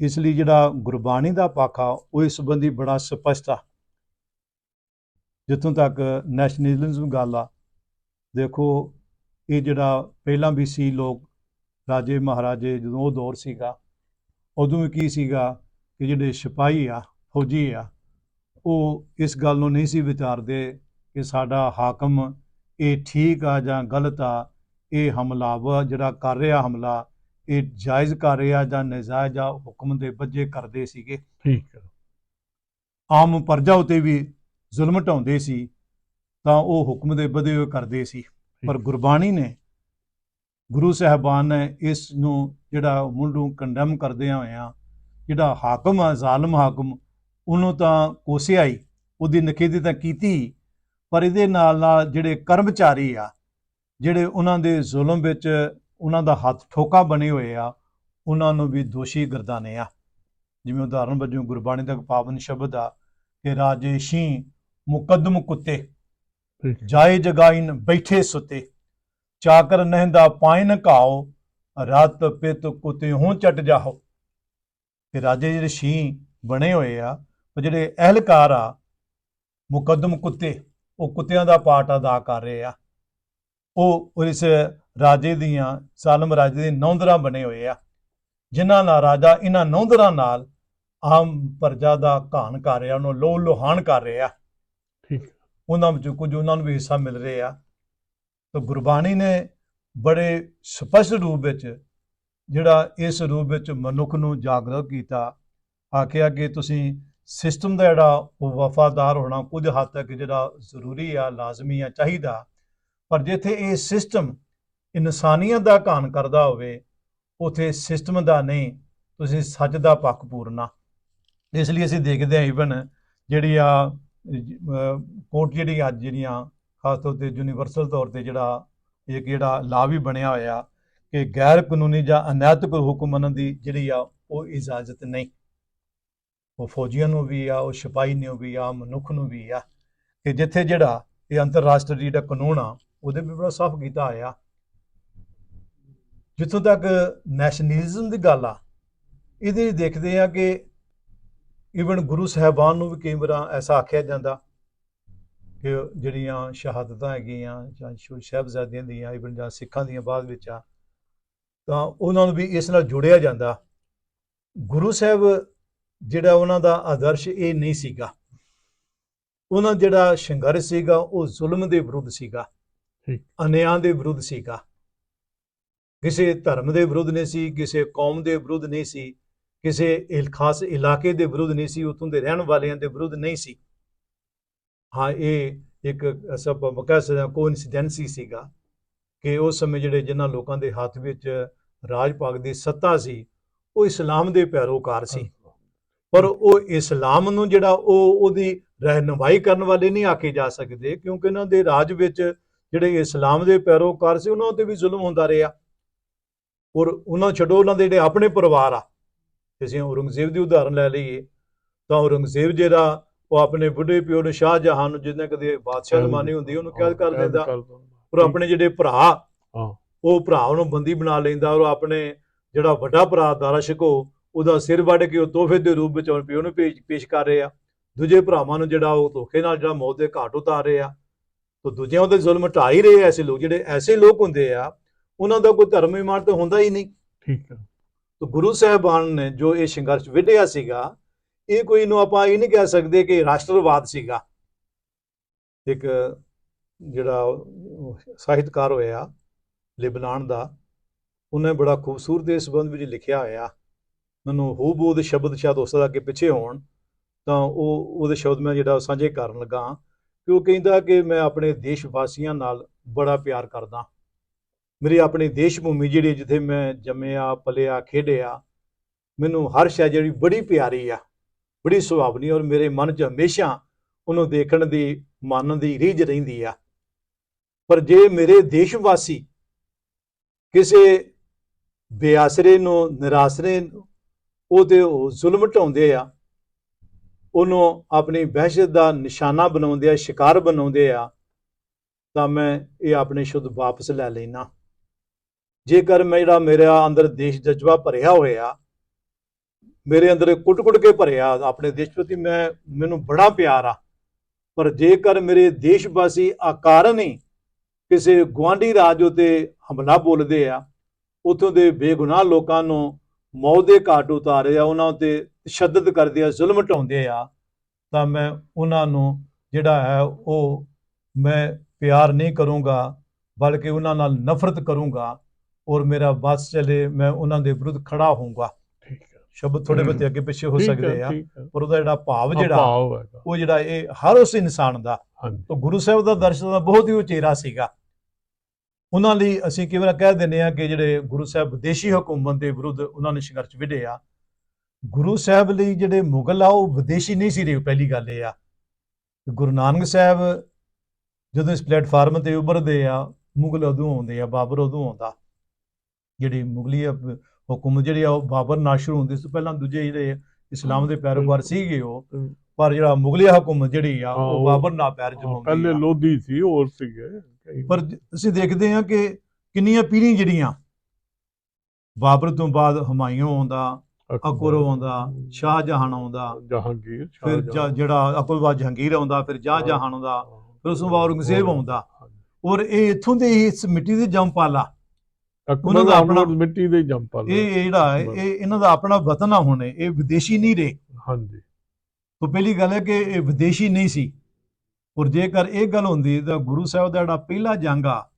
ਇਸ ਲਈ ਜਿਹੜਾ ਗੁਰਬਾਣੀ ਦਾ ਪੱਖ ਆ ਉਹ ਇਸ ਸੰਬੰਧੀ ਬੜਾ ਸਪਸ਼ਟ ਆ। ਜਿੱਥੋਂ ਤੱਕ ਨੈਸ਼ਨਲਿਜ਼ਮ ਗੱਲ ਆ ਦੇਖੋ ਇਹ ਜਿਹੜਾ ਪਹਿਲਾਂ ਵੀ ਸੀ ਲੋਕ ਰਾਜੇ ਮਹਾਰਾਜੇ ਜਦੋਂ ਉਹ ਦੌਰ ਸੀਗਾ ਉਦੋਂ ਵੀ ਕੀ ਸੀਗਾ ਕਿ ਜਿਹੜੇ ਸਿਪਾਹੀ ਆ ਫੌਜੀ ਆ ਉਹ ਇਸ ਗੱਲ ਨੂੰ ਨਹੀਂ ਸੀ ਵਿਚਾਰਦੇ ਕਿ ਸਾਡਾ ਹਾਕਮ ਇਹ ਠੀਕ ਆ ਜਾਂ ਗਲਤ ਆ ਇਹ ਹਮਲਾਵਰ ਜਿਹੜਾ ਕਰ ਰਿਹਾ ਹਮਲਾ ਇਹ ਜਾਇਜ਼ ਕਰ ਰਿਹਾ ਜਾਂ ਨਜਾਇਜ਼ ਆ ਹੁਕਮ ਦੇ ਬੱਜੇ ਕਰਦੇ ਸੀਗੇ। ਠੀਕ ਹੈ ਆਮ ਪ੍ਰਜਾ ਉਤੇ ਵੀ ਜ਼ੁਲਮ ਢਾਉਂਦੇ ਸੀ ਤਾਂ ਉਹ ਹੁਕਮ ਦੇ ਵਧੇ ਹੋਏ ਕਰਦੇ ਸੀ। ਪਰ ਗੁਰਬਾਣੀ ਨੇ ਗੁਰੂ ਸਾਹਿਬਾਨ ਨੇ ਇਸ ਨੂੰ ਜਿਹੜਾ ਮੁੰਡੂ ਕੰਡੈਮ ਕਰਦੇ ਹੋਇਆ ਜਿਹੜਾ ਹਾਕਮ ਆ ਜ਼ਾਲਮ ਹਾਕਮ ਉਹਨੂੰ ਤਾਂ ਕੋਸਿਆ ਹੀ ਉਹਦੀ ਨਖੇਦੀ ਤਾਂ ਕੀਤੀ ਪਰ ਇਹਦੇ ਨਾਲ ਨਾਲ ਜਿਹੜੇ ਕਰਮਚਾਰੀ ਆ ਜਿਹੜੇ ਉਹਨਾਂ ਦੇ ਜ਼ੁਲਮ ਵਿੱਚ ਉਹਨਾਂ ਦਾ ਹੱਥ ਠੋਕਾ ਬਣੇ ਹੋਏ ਆ ਉਹਨਾਂ ਨੂੰ ਵੀ ਦੋਸ਼ੀ ਗਰਦਾਨੇ ਆ। ਜਿਵੇਂ ਉਦਾਹਰਨ ਵਜੋਂ ਗੁਰਬਾਣੀ ਦਾ ਪਾਵਨ ਸ਼ਬਦ ਆ ਕਿ ਰਾਜੇਸ਼ੀ ਮੁਕੱਦਮ ਕੁੱਤੇ। ਜਾਏ ਜਗਾਇਨ ਬੈਠੇ ਸੁਤੇ। ਚਾਕਰ ਨਹਿੰਦਾ ਪਾਇਨ ਘਾਓ। ਰਤ ਪਿਤ ਕੁਤੇ ਹੋਂ ਚਟ ਜਾਹੋ। ਕਿ ਰਾਜੇ ਜਿਹੜੇ ਸ਼ੀ ਬਣੇ ਹੋਏ ਆ ਉਹ ਜਿਹੜੇ ਅਹਿਲਕਾਰ ਆ ਮੁਕੱਦਮ ਕੁੱਤੇ ਉਹ ਕੁੱਤਿਆਂ ਦਾ ਪਾਰਟ ਅਦਾ ਕਰ ਰਹੇ ਆ। ਉਹ ਇਸ ਰਾਜੇ ਦੀਆਂ ਜ਼ਾਲਮ ਰਾਜੇ ਦੇ ਨੌਂਦਰਾਂ ਬਣੇ ਹੋਏ ਆ। ਜਿਨ੍ਹਾਂ ਨਾਲ ਰਾਜਾ ਇਹਨਾਂ ਨੌਂਦਰਾਂ ਨਾਲ ਆਮ ਪ੍ਰਜਾ ਦਾ ਘਾਣ ਕਰ ਰਿਹਾ ਉਹਨੂੰ ਲੋ ਲੋਹਾਨ ਕਰ ਰਿਹਾ। ਠੀਕ। ਉਹਨਾਂ ਵਿੱਚੋਂ ਕੁਝ ਉਹਨਾਂ ਨੂੰ ਵੀ ਹਿੱਸਾ ਮਿਲ ਰਿਹਾ ਤਾਂ ਗੁਰਬਾਣੀ ਨੇ ਬੜੇ ਸਪਸ਼ਟ ਰੂਪ ਵਿੱਚ ਜਿਹੜਾ ਇਸ ਰੂਪ ਵਿੱਚ ਮਨੁੱਖ ਨੂੰ ਜਾਗਰਤ ਕੀਤਾ। ਆਖਿਆ ਕਿ ਤੁਸੀਂ ਸਿਸਟਮ ਦਾ ਜਿਹੜਾ ਉਹ ਵਫਾਦਾਰ ਹੋਣਾ ਕੁਝ ਹੱਦ ਤੱਕ ਜਿਹੜਾ ਜ਼ਰੂਰੀ ਆ, ਲਾਜ਼ਮੀ ਆ, ਚਾਹੀਦਾ। ਪਰ ਜਿੱਥੇ ਇਹ ਸਿਸਟਮ ਇਨਸਾਨੀਅਤ ਦਾ ਘਾਣ ਕਰਦਾ ਹੋਵੇ, ਉਥੇ ਸਿਸਟਮ ਦਾ ਨਹੀਂ, ਤੁਸੀਂ ਸੱਚ ਦਾ ਪੱਖ ਪੂਰਨਾ। ਇਸ ਲਈ ਅਸੀਂ ਦੇਖਦੇ ਹਾਂ ਇਵਨ ਜਿਹੜੀ ਆ ਕੋਰਟ ਜਿਹੜੀ ਅੱਜ ਜਿਹੜੀਆਂ ਖਾਸ ਤੌਰ ਤੇ ਯੂਨੀਵਰਸਲ ਤੌਰ ਤੇ ਜਿਹੜਾ ਇੱਕ ਜਿਹੜਾ ਲਾ ਵੀ ਬਣਿਆ ਹੋਇਆ ਕਿ ਗੈਰ ਕਾਨੂੰਨੀ ਜਾਂ ਅਨੈਤਿਕ ਹੁਕਮਨ ਦੀ ਜਿਹੜੀ ਆ ਉਹ ਇਜਾਜ਼ਤ ਨਹੀਂ। ਉਹ ਫੌਜੀਆਂ ਨੂੰ ਵੀ ਆ, ਉਹ ਸਿਪਾਹੀ ਨੂੰ ਵੀ ਆ, ਮਨੁੱਖ ਨੂੰ ਵੀ ਆ ਕਿ ਜਿੱਥੇ ਜਿਹੜਾ ਇਹ ਅੰਤਰਰਾਸ਼ਟਰੀ ਜਿਹੜਾ ਕਾਨੂੰਨ ਆ ਉਹਦੇ ਵੀ ਬੜਾ ਸਾਫ਼ ਕੀਤਾ ਹੋਇਆ। ਜਿੱਥੋਂ ਤੱਕ ਨੈਸ਼ਨਲਿਜ਼ਮ ਦੀ ਗੱਲ ਆ, ਇਹਦੇ ਵਿੱਚ ਦੇਖਦੇ ਆ ਕਿ ਇਵਨ ਗੁਰੂ ਸਾਹਿਬਾਨ ਨੂੰ ਵੀ ਕਈ ਵਾਰ ਐਸਾ ਆਖਿਆ ਜਾਂਦਾ ਕਿ ਜਿਹੜੀਆਂ ਸ਼ਹਾਦਤਾਂ ਹੈਗੀਆਂ ਜਾਂ ਸ਼ੋ- ਸਾਹਿਬਜ਼ਾਦਿਆਂ ਦੀਆਂ ਇਵਨ ਜਾਂ ਸਿੱਖਾਂ ਦੀਆਂ ਬਾਅਦ ਵਿੱਚ ਆ ਤਾਂ ਉਹਨਾਂ ਨੂੰ ਵੀ ਇਸ ਨਾਲ ਜੋੜਿਆ ਜਾਂਦਾ। ਗੁਰੂ ਸਾਹਿਬ ਜਿਹੜਾ ਉਹਨਾਂ ਦਾ ਆਦਰਸ਼ ਇਹ ਨਹੀਂ ਸੀਗਾ। ਉਹਨਾਂ ਜਿਹੜਾ ਸੰਘਰਸ਼ ਸੀਗਾ ਉਹ ਜ਼ੁਲਮ ਦੇ ਵਿਰੁੱਧ ਸੀਗਾ। ਠੀਕ। ਅਨਿਆਂ ਦੇ ਵਿਰੁੱਧ ਸੀਗਾ। ਕਿਸੇ ਧਰਮ ਦੇ ਵਿਰੁੱਧ ਨਹੀਂ ਸੀ ਕਿਸੇ ਕੌਮ ਦੇ ਵਿਰੁੱਧ ਨਹੀਂ ਸੀ। ਕਿਸੇ ਇਲ- ਖਾਸ ਇਲਾਕੇ ਦੇ ਵਿਰੁੱਧ ਨਹੀਂ ਸੀ ਉਤੋਂ ਦੇ ਰਹਿਣ ਵਾਲਿਆਂ ਦੇ ਵਿਰੁੱਧ ਨਹੀਂ ਸੀ। ਹਾਂ, ਇਹ ਇੱਕ ਸਭ ਕਹਿ ਸਕਦੇ ਹਾਂ ਕੋਇਨਸੀਡੈਂਸੀ ਸੀਗਾ ਕਿ ਉਸ ਸਮੇਂ ਜਿਹੜੇ ਜਿਨ੍ਹਾਂ ਲੋਕਾਂ ਦੇ ਹੱਥ ਵਿੱਚ ਰਾਜ ਭਾਗ ਦੀ ਸੱਤਾ ਸੀ, ਉਹ ਇਸਲਾਮ ਦੇ ਪੈਰੋਕਾਰ ਸੀ। ਪਰ ਉਹ ਇਸਲਾਮ ਨੂੰ ਜਿਹੜਾ ਉਹ ਉਹਦੀ ਰਹਿਨੁਮਾਈ ਕਰਨ ਵਾਲੇ ਨਹੀਂ ਆਕੇ ਜਾ ਸਕਦੇ, ਕਿਉਂਕਿ ਉਹਨਾਂ ਦੇ ਰਾਜ ਵਿੱਚ ਜਿਹੜੇ ਇਸਲਾਮ ਦੇ ਪੈਰੋਕਾਰ ਸੀ, ਉਹਨਾਂ ਤੇ ਵੀ ਜ਼ੁਲਮ ਹੁੰਦਾ ਰਿਹਾ। ਔਰ ਉਹਨਾਂ ਛੱਡੋ, ਉਹਨਾਂ ਦੇ ਜਿਹੜੇ ਆਪਣੇ ਪਰਿਵਾਰ ਆ ਅਸੀਂ ਔਰੰਗਜ਼ੇਬ ਦੀ ਉਦਾਹਰਨ ਲੈ ਲਈਏ ਤਾਂ ਔਰੰਗਜ਼ੇਬ ਜਿਹੜਾ ਉਹ ਆਪਣੇ ਬੁੱਢੇ ਪਿਓ ਨੂੰ ਸ਼ਾਹਜਹਾਨ ਨੂੰ ਜਿਹਨੇ ਕਦੇ ਬਾਦਸ਼ਾਹ ਜ਼ਮਾਨੇ ਹੁੰਦੀ ਉਹਨੂੰ ਕੈਦ ਕਰ ਦਿੰਦਾ। ਔਰ ਆਪਣੇ ਜਿਹੜੇ ਭਰਾ ਹਾਂ। ਉਹ ਭਰਾ ਨੂੰ ਬੰਦੀ ਬਣਾ ਲੈਂਦਾ ਔਰ ਆਪਣੇ ਜਿਹੜਾ ਵੱਡਾ ਭਰਾ ਦਾਰਾ ਸ਼ਿਕੋ ਉਹਦਾ ਸਿਰ ਵੱਢ ਕੇ ਉਹ ਤੋਹਫੇ ਦੇ ਰੂਪ ਵਿੱਚ ਪਿਓ ਨੂੰ ਪੇਸ਼ ਕਰ ਰਹੇ। ਆ ਦੂਜੇ ਭਰਾਵਾਂ ਨੂੰ ਜਿਹੜਾ ਉਹ ਧੋਖੇ ਨਾਲ ਜਿਹੜਾ ਮੌਤ ਦੇ ਘਾਟ ਉਤਾਰ ਰਹੇ। ਆ ਤਾਂ ਦੂਜਿਆਂ ਉੱਤੇ ਜ਼ੁਲਮ ਢਾ ਹੀ ਰਹੇ ਐਸੇ ਲੋਕ ਜਿਹੜੇ ਐਸੇ ਲੋਕ ਹੁੰਦੇ ਆ ਉਹਨਾਂ ਦਾ ਕੋਈ ਧਰਮ ਇਮਾਨ ਤਾਂ ਹੁੰਦਾ ਹੀ ਨਹੀਂ। ਠੀਕ ਹੈ ਤਾਂ ਗੁਰੂ ਸਾਹਿਬਾਨ ਨੇ ਜੋ ਇਹ ਸੰਘਰਸ਼ ਵਿੱਢਿਆ ਸੀਗਾ, ਇਹ ਕੋਈ ਨੂੰ ਆਪਾਂ ਇਹ ਨਹੀਂ ਕਹਿ ਸਕਦੇ ਕਿ ਰਾਸ਼ਟਰਵਾਦ ਸੀਗਾ। ਇੱਕ ਜਿਹੜਾ ਸਾਹਿਤਕਾਰ ਹੋਇਆ, ਲਿਬਨਾਨ ਦਾ, ਉਹਨੇ ਬੜਾ ਖੂਬਸੂਰਤ ਦੇ ਸੰਬੰਧ ਵਿੱਚ ਲਿਖਿਆ ਹੋਇਆ। ਮੈਨੂੰ ਹੂਬਹੂ ਦੇ ਸ਼ਬਦ ਸ਼ਾਇਦ ਉਸ ਦਾ ਅੱਗੇ ਪਿੱਛੇ ਹੋਣ, ਤਾਂ ਉਹ, ਉਹਦੇ ਸ਼ਬਦ ਮੈਂ ਜਿਹੜਾ ਸਾਂਝੇ ਕਰਨ ਲੱਗਾ ਕਿ ਉਹ ਕਹਿੰਦਾ ਕਿ ਮੈਂ ਆਪਣੇ ਦੇਸ਼ ਵਾਸੀਆਂ ਨਾਲ ਬੜਾ ਪਿਆਰ ਕਰਦਾ ਮੇਰੀ ਆਪਣੀ ਦੇਸ਼ ਭੂਮੀ ਜਿਹੜੀ ਜਿੱਥੇ ਮੈਂ ਜੰਮਿਆ ਪਲਿਆ ਖੇਡਿਆ ਮੈਨੂੰ ਹਰ ਸ਼ੈ ਜਿਹੜੀ ਬੜੀ ਪਿਆਰੀ ਆ, ਬੜੀ ਸੁਹਾਵਣੀ ਔਰ ਮੇਰੇ ਮਨ 'ਚ ਹਮੇਸ਼ਾ ਉਹਨੂੰ ਦੇਖਣ ਦੀ, ਮਨ ਦੀ ਰੀਝ ਰਹਿੰਦੀ ਆ। ਪਰ ਜੇ ਮੇਰੇ ਦੇਸ਼ ਵਾਸੀ ਕਿਸੇ ਬੇਆਸਰੇ ਨੂੰ, ਨਿਰਾਸਰੇ ਉਹਦੇ ਉਹ ਜ਼ੁਲਮ ਢਾਉਂਦੇ ਆ, ਉਹਨੂੰ ਆਪਣੀ ਵਹਿਸ਼ਤ ਦਾ ਨਿਸ਼ਾਨਾ ਬਣਾਉਂਦੇ ਆ, ਸ਼ਿਕਾਰ ਬਣਾਉਂਦੇ ਆ, ਤਾਂ ਮੈਂ ਇਹ ਆਪਣੇ ਸ਼ੁੱਧ ਵਾਪਸ ਲੈ ਲੈਣਾ ਜੇਕਰ ਮੈਂ ਜਿਹੜਾ ਮੇਰਾ ਅੰਦਰ ਦੇਸ਼ ਜਜ਼ਬਾ ਭਰਿਆ ਹੋਇਆ, ਮੇਰੇ ਅੰਦਰ ਕੁੱਟ-ਕੁੱਟ ਕੇ ਭਰਿਆ ਆਪਣੇ ਦੇਸ਼ ਪ੍ਰਤੀ ਮੈਂ, ਮੈਨੂੰ ਬੜਾ ਪਿਆਰ ਆ। ਪਰ ਜੇਕਰ ਮੇਰੇ ਦੇਸ਼ ਵਾਸੀ ਆਕਾਰਨ ਹੀ ਕਿਸੇ ਗਵਾਂਢੀ ਰਾਜ ਉਤੇ ਹਮਲਾ ਬੋਲਦੇ ਆ, ਉਥੋਂ ਦੇ ਬੇਗੁਨਾਹ ਲੋਕਾਂ ਨੂੰ ਮੌਤ ਦੇ ਘਾਟ ਉਤਾਰੇ ਆ, ਉਹਨਾਂ ਉਤੇ ਤਸ਼ੱਦਦ ਕਰਦੇ ਆ, ਜ਼ੁਲਮ ਢਾਉਂਦੇ ਆ, ਤਾਂ ਮੈਂ ਉਹਨਾਂ ਨੂੰ ਜਿਹੜਾ ਹੈ ਉਹ ਮੈਂ ਪਿਆਰ ਨਹੀਂ ਕਰੂੰਗਾ, ਬਲਕਿ ਉਹਨਾਂ ਨਾਲ ਨਫ਼ਰਤ ਕਰੂੰਗਾ। ਔਰ ਮੇਰਾ ਬਸ ਚਲੇ ਮੈਂ ਉਹਨਾਂ ਦੇ ਵਿਰੁੱਧ ਖੜਾ ਹੋਊਂਗਾ। ਠੀਕ ਹੈ ਸ਼ਬਦ ਥੋੜੇ ਬਹੁਤੇ ਅੱਗੇ ਪਿੱਛੇ ਹੋ ਸਕਦੇ ਆ। ਪਰ ਉਹਦਾ ਜਿਹੜਾ ਭਾਵ ਜਿਹੜਾ ਉਹ ਜਿਹੜਾ ਇਹ ਹਰ ਉਸ ਇਨਸਾਨ ਦਾ ਤਾਂ ਗੁਰੂ ਸਾਹਿਬ ਦਾ ਦਰਸ਼ਨ ਦਾ ਬਹੁਤ ਹੀ ਉਚੇਰਾ ਸੀਗਾ। ਉਹਨਾਂ ਲਈ ਅਸੀਂ ਕਈ ਵਾਰ ਕਹਿ ਦਿੰਦੇ ਆ ਕਿ ਜਿਹੜੇ ਗੁਰੂ ਸਾਹਿਬ ਵਿਦੇਸ਼ੀ ਹਕੂਮਤ ਦੇ ਵਿਰੁੱਧ ਉਹਨਾਂ ਨੇ ਸੰਘਰਸ਼ ਵਿੱਢਿਆ ਗੁਰੂ ਸਾਹਿਬ ਲਈ ਜਿਹੜੇ ਮੁਗਲ ਆ ਉਹ ਵਿਦੇਸ਼ੀ ਨਹੀਂ ਸੀ ਰਹੇ ਪਹਿਲੀ ਗੱਲ ਇਹ ਆ। ਗੁਰੂ ਨਾਨਕ ਸਾਹਿਬ ਜਦੋਂ ਇਸ ਪਲੇਟਫਾਰਮ ਤੇ ਉੱਭਰਦੇ ਆ ਮੁਗਲ ਉਦੋਂ ਆਉਂਦੇ ਆ ਬਾਬਰ ਉਦੋਂ ਆਉਂਦਾ। ਜਿਹੜੀ ਮੁਗਲੀ ਹਕ- ਹਕੂਮਤ ਜਿਹੜੀ ਆ ਉਹ ਬਾਬਰ ਨਾਲ ਸ਼ੁਰੂ ਹੁੰਦੀ ਸੀ ਪਹਿਲਾਂ ਦੂਜੇ ਜਿਹੜੇ ਇਸਲਾਮ ਦੇ ਪੈਰੋਕਾਰ ਸੀਗੇ ਉਹ। ਪਰ ਜਿਹੜਾ ਮੁਗਲੀ ਹਕੂਮਤ ਜਿਹੜੀ ਆ ਉਹ ਬਾਬਰ ਨਾਲ ਪੈਰ ਜਮਾਉਂਦੀ ਪਹਿਲੇ ਲੋਧੀ ਸੀ ਹੋਰ ਸੀਗੇ। ਪਰ ਅਸੀਂ ਦੇਖਦੇ ਹਾਂ ਕਿ ਕਿੰਨੀਆਂ ਪੀੜ੍ਹੀਆਂ ਜਿਹੜੀਆਂ ਬਾਬਰ ਤੋਂ ਬਾਅਦ ਹਮਾਯੂੰ ਆਉਂਦਾ ਅਕਬਰ ਆਉਂਦਾ ਸ਼ਾਹਜਹਾਨ ਆਉਂਦਾ ਜਹਾਂਗੀਰ ਫਿਰ। ਜਿਹੜਾ ਅਕਬਰ ਬਾਅਦ ਜਹਾਂਗੀਰ ਆਉਂਦਾ ਫਿਰ ਸ਼ਾਹਜਹਾਨ ਆਉਂਦਾ ਫਿਰ ਉਸ ਤੋਂ ਬਾਅਦ ਔਰੰਗਜ਼ੇਬ ਆਉਂਦਾ ਔਰ ਇਹ ਇੱਥੋਂ ਦੇ ਹੀ ਇਸ ਮਿੱਟੀ ਦੇ ਜੰਮ ਪਾਲਾ ਉਹਨਾਂ ਦਾ ਆਪਣਾ- ਮਿੱਟੀ ਦੇ ਜੰਪਲ ਇਹ ਜਿਹੜਾ ਹੈ ਇਹ ਇਹਨਾਂ ਦਾ ਆਪਣਾ ਵਤਨ ਆ ਹੁਣ ਇਹ ਵਿਦੇਸ਼ੀ ਨਹੀਂ ਰਹੇ। ਹਾਂਜੀ। ਤੋਂ ਪਹਿਲੀ ਗੱਲ ਹੈ ਕਿ ਇਹ ਵਿਦੇਸ਼ੀ ਨਹੀਂ ਸੀ। ਔਰ ਜੇਕਰ ਇਹ ਗੱਲ ਹੁੰਦੀ ਤਾਂ ਗੁਰੂ ਸਾਹਿਬ ਦਾ ਜਿਹੜਾ ਪਹਿਲਾ ਜੰਗ ਆ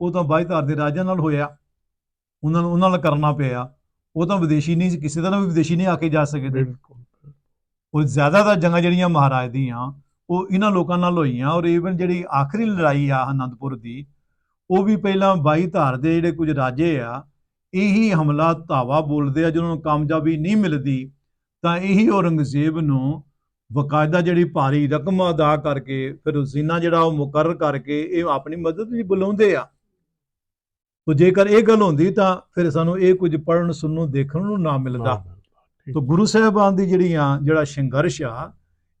ਉਹ ਤਾਂ ਬਾਈਧਾਰ ਦੇ ਰਾਜਿਆਂ ਨਾਲ ਹੋਇਆ। ਉਹਨਾਂ ਨੂੰ ਉਹਨਾਂ ਨਾਲ ਕਰਨਾ ਪਿਆ। ਉਹ ਤਾਂ ਵਿਦੇਸ਼ੀ ਨਹੀਂ ਸੀ ਕਿਸੇ ਦਾ ਵੀ ਵਿਦੇਸ਼ੀ ਨਹੀਂ ਆ ਕੇ ਜਾ ਸਕਦੇ। ਬਿਲਕੁਲ। ਔਰ ਜ਼ਿਆਦਾਤਰ ਜੰਗਾਂ ਜਿਹੜੀਆਂ ਮਹਾਰਾਜ ਦੀਆਂ ਉਹ ਇਹਨਾਂ ਲੋਕਾਂ ਨਾਲ ਹੋਈਆਂ। ਔਰ ਈਵਨ ਜਿਹੜੀ ਆਖਰੀ ਲੜਾਈ ਆ ਆਨੰਦਪੁਰ ਦੀ ਉਹ ਵੀ ਪਹਿਲਾਂ ਬਾਈ ਧਾਰ ਦੇ ਜਿਹੜੇ ਕੁਝ ਰਾਜੇ ਆ ਇਹੀ ਹਮਲਾ ਧਾਵਾ ਬੋਲਦੇ ਆ ਜਿਹਨਾਂ ਨੂੰ ਕਾਮਯਾਬੀ ਨਹੀਂ ਮਿਲਦੀ ਤਾਂ ਇਹੀ ਔਰੰਗਜ਼ੇਬ ਨੂੰ ਬਕਾਇਦਾ ਜਿਹੜੀ ਭਾਰੀ ਰਕਮ ਅਦਾ ਕਰਕੇ ਫਿਰ ਹੁਸੈਨਾ ਜਿਹੜਾ ਉਹ ਮੁਕਰਰ ਕਰਕੇ ਇਹ ਆਪਣੀ ਮਦਦ ਲਈ ਬੁਲਾਉਂਦੇ ਆ। ਤੋ ਜੇਕਰ ਇਹ ਗੱਲ ਹੁੰਦੀ ਤਾਂ ਫਿਰ ਸਾਨੂੰ ਇਹ ਕੁਝ ਪੜਨ ਸੁਣਨ ਦੇਖਣ ਨੂੰ ਨਾ ਮਿਲਦਾ। ਤੋ ਗੁਰੂ ਸਾਹਿਬਾਨ ਦੀ ਜਿਹੜੀਆਂ ਜਿਹੜਾ ਸੰਘਰਸ਼ ਆ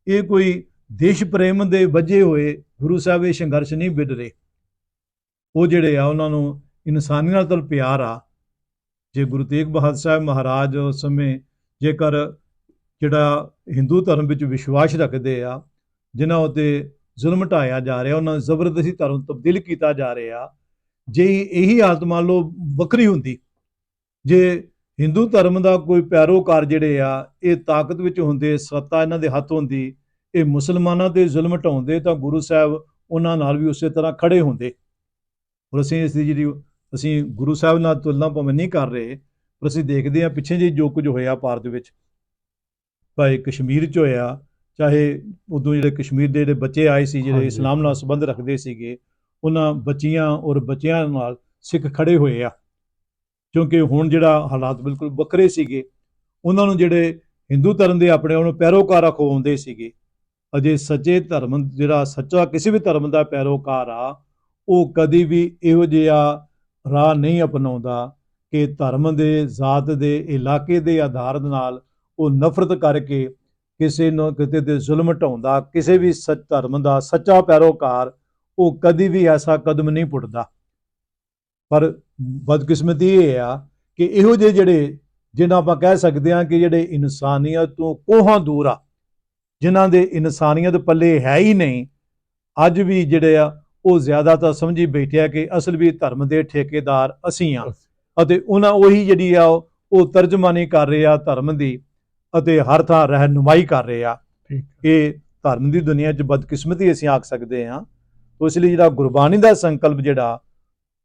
ਇਹ ਕੋਈ ਦੇਸ਼ ਪ੍ਰੇਮ ਦੇ ਵਜੇ ਹੋਏ ਗੁਰੂ ਸਾਹਿਬ ਇਹ ਸੰਘਰਸ਼ ਨਹੀਂ ਵਿੱਢ ਰਹੇ। ਉਹ ਜਿਹੜੇ ਆ, ਉਹਨਾਂ ਨੂੰ ਇਨਸਾਨੀਅਤ ਨਾਲ ਪਿਆਰ ਆ। ਜੇ ਗੁਰੂ ਤੇਗ ਬਹਾਦਰ ਸਾਹਿਬ ਮਹਾਰਾਜ ਉਸ ਸਮੇਂ ਜੇਕਰ ਜਿਹੜਾ ਹਿੰਦੂ ਧਰਮ ਵਿੱਚ ਵਿਸ਼ਵਾਸ ਰੱਖਦੇ ਆ, ਜਿਨ੍ਹਾਂ ਉਤੇ ਜ਼ੁਲਮ ਢਾਇਆ ਜਾ ਰਿਹਾ, ਉਹਨਾਂ ਜ਼ਬਰਦਸਤੀ ਧਰਮ ਤਬਦੀਲ ਕੀਤਾ ਜਾ ਰਿਹਾ, ਜੇ ਇਹੀ ਹਾਲਤ ਮੰਨ ਲਓ ਵੱਖਰੀ ਹੁੰਦੀ, ਜੇ ਹਿੰਦੂ ਧਰਮ ਦਾ ਕੋਈ ਪੈਰੋਕਾਰ ਜਿਹੜੇ ਆ, ਇਹ ਤਾਕਤ ਵਿੱਚ ਹੁੰਦੇ, ਸੱਤਾ ਇਹਨਾਂ ਦੇ ਹੱਥ ਹੁੰਦੀ, ਇਹ ਮੁਸਲਮਾਨਾਂ ਤੇ ਜ਼ੁਲਮ ਢਾਉਂਦੇ, ਤਾਂ ਗੁਰੂ ਸਾਹਿਬ ਉਹਨਾਂ ਨਾਲ ਵੀ ਉਸੇ ਤਰ੍ਹਾਂ ਖੜੇ ਹੁੰਦੇ। ਔਰ ਅਸੀਂ ਇਸ ਦੀ ਜਿਹੜੀ ਅਸੀਂ ਗੁਰੂ ਸਾਹਿਬ ਨਾਲ ਤੁਲਨਾ ਭਾਵੇਂ ਨਹੀਂ ਕਰ ਰਹੇ ਪਰ ਅਸੀਂ ਦੇਖਦੇ ਹਾਂ ਪਿੱਛੇ ਜੇ ਜੋ ਕੁਝ ਹੋਇਆ ਭਾਰਤ ਵਿੱਚ ਭਾਵੇਂ ਕਸ਼ਮੀਰ 'ਚ ਹੋਇਆ ਚਾਹੇ ਉਦੋਂ ਜਿਹੜੇ ਕਸ਼ਮੀਰ ਦੇ ਜਿਹੜੇ ਬੱਚੇ ਆਏ ਸੀ ਜਿਹੜੇ। ਇਸਲਾਮ ਨਾਲ ਸੰਬੰਧ ਰੱਖਦੇ ਸੀਗੇ ਉਹਨਾਂ ਬੱਚੀਆਂ ਔਰ ਬੱਚਿਆਂ ਨਾਲ ਸਿੱਖ ਖੜੇ ਹੋਏ ਆ ਕਿਉਂਕਿ ਹੁਣ ਜਿਹੜਾ ਹਾਲਾਤ ਬਿਲਕੁਲ ਵੱਖਰੇ ਸੀਗੇ ਉਹਨਾਂ ਨੂੰ ਜਿਹੜੇ ਹਿੰਦੂ ਧਰਮ ਦੇ ਆਪਣੇ ਉਹਨੂੰ ਪੈਰੋਕਾਰ ਅਖਵਾਉਂਦੇ ਸੀਗੇ ਅਜੇ ਸੱਚੇ ਧਰਮ ਜਿਹੜਾ ਸੱਚਾ ਕਿਸੇ ਵੀ ਧਰਮ ਦਾ ਪੈਰੋਕਾਰ ਆ ਉਹ ਕਦੀ ਵੀ ਇਹੋ ਜਿਹਾ ਰਾਹ ਨਹੀਂ ਅਪਣਾਉਂਦਾ ਕਿ ਧਰਮ ਦੇ, ਜ਼ਾਤ ਦੇ, ਇਲਾਕੇ ਦੇ ਆਧਾਰ ਨਾਲ ਉਹ ਨਫ਼ਰਤ ਕਰਕੇ ਕਿਸੇ ਨੂੰ ਕਿਤੇ ਤੇ ਜ਼ੁਲਮ ਢਾਉਂਦਾ, ਕਿਸੇ ਵੀ ਸੱਚ ਧਰਮ ਦਾ ਸੱਚਾ ਪੈਰੋਕਾਰ, ਉਹ ਕਦੀ ਵੀ ਐਸਾ ਕਦਮ ਨਹੀਂ ਪੁੱਟਦਾ। ਪਰ ਬਦਕਿਸਮਤੀ ਇਹ ਆ ਕਿ ਇਹੋ ਜਿਹੇ ਜਿਹੜੇ ਜਿਨ੍ਹਾਂ ਆਪਾਂ ਕਹਿ ਸਕਦੇ ਹਾਂ ਕਿ ਜਿਹੜੇ ਇਨਸਾਨੀਅਤ ਤੋਂ ਕੋਹਾਂ ਦੂਰ ਆ ਜਿਨ੍ਹਾਂ ਦੇ ਇਨਸਾਨੀਅਤ ਪੱਲੇ ਹੈ ਹੀ ਨਹੀਂ, ਅੱਜ ਵੀ ਜਿਹੜੇ ਆ ਉਹ ਜ਼ਿਆਦਾਤਰ ਸਮਝੀ ਬੈਠੇ ਆ ਕਿ ਅਸਲ ਵੀ ਧਰਮ ਦੇ ਠੇਕੇਦਾਰ ਅਸੀਂ ਆ। ਅਤੇ ਉਹਨਾਂ ਉਹੀ ਜਿਹੜੀ ਆ ਉਹ ਤਰਜਮਾਨੀ ਕਰ ਰਹੇ ਆ ਧਰਮ ਦੀ ਅਤੇ ਹਰ ਥਾਂ ਰਹਿਨੁਮਾਈ ਕਰ ਰਹੇ ਆ। ਇਹ ਧਰਮ ਦੀ ਦੁਨੀਆ 'ਚ ਬਦਕਿਸਮਤੀ ਅਸੀਂ ਆਖ ਸਕਦੇ ਹਾਂ ਤੋ ਇਸ ਲਈ ਜਿਹੜਾ ਗੁਰਬਾਣੀ ਦਾ ਸੰਕਲਪ ਜਿਹੜਾ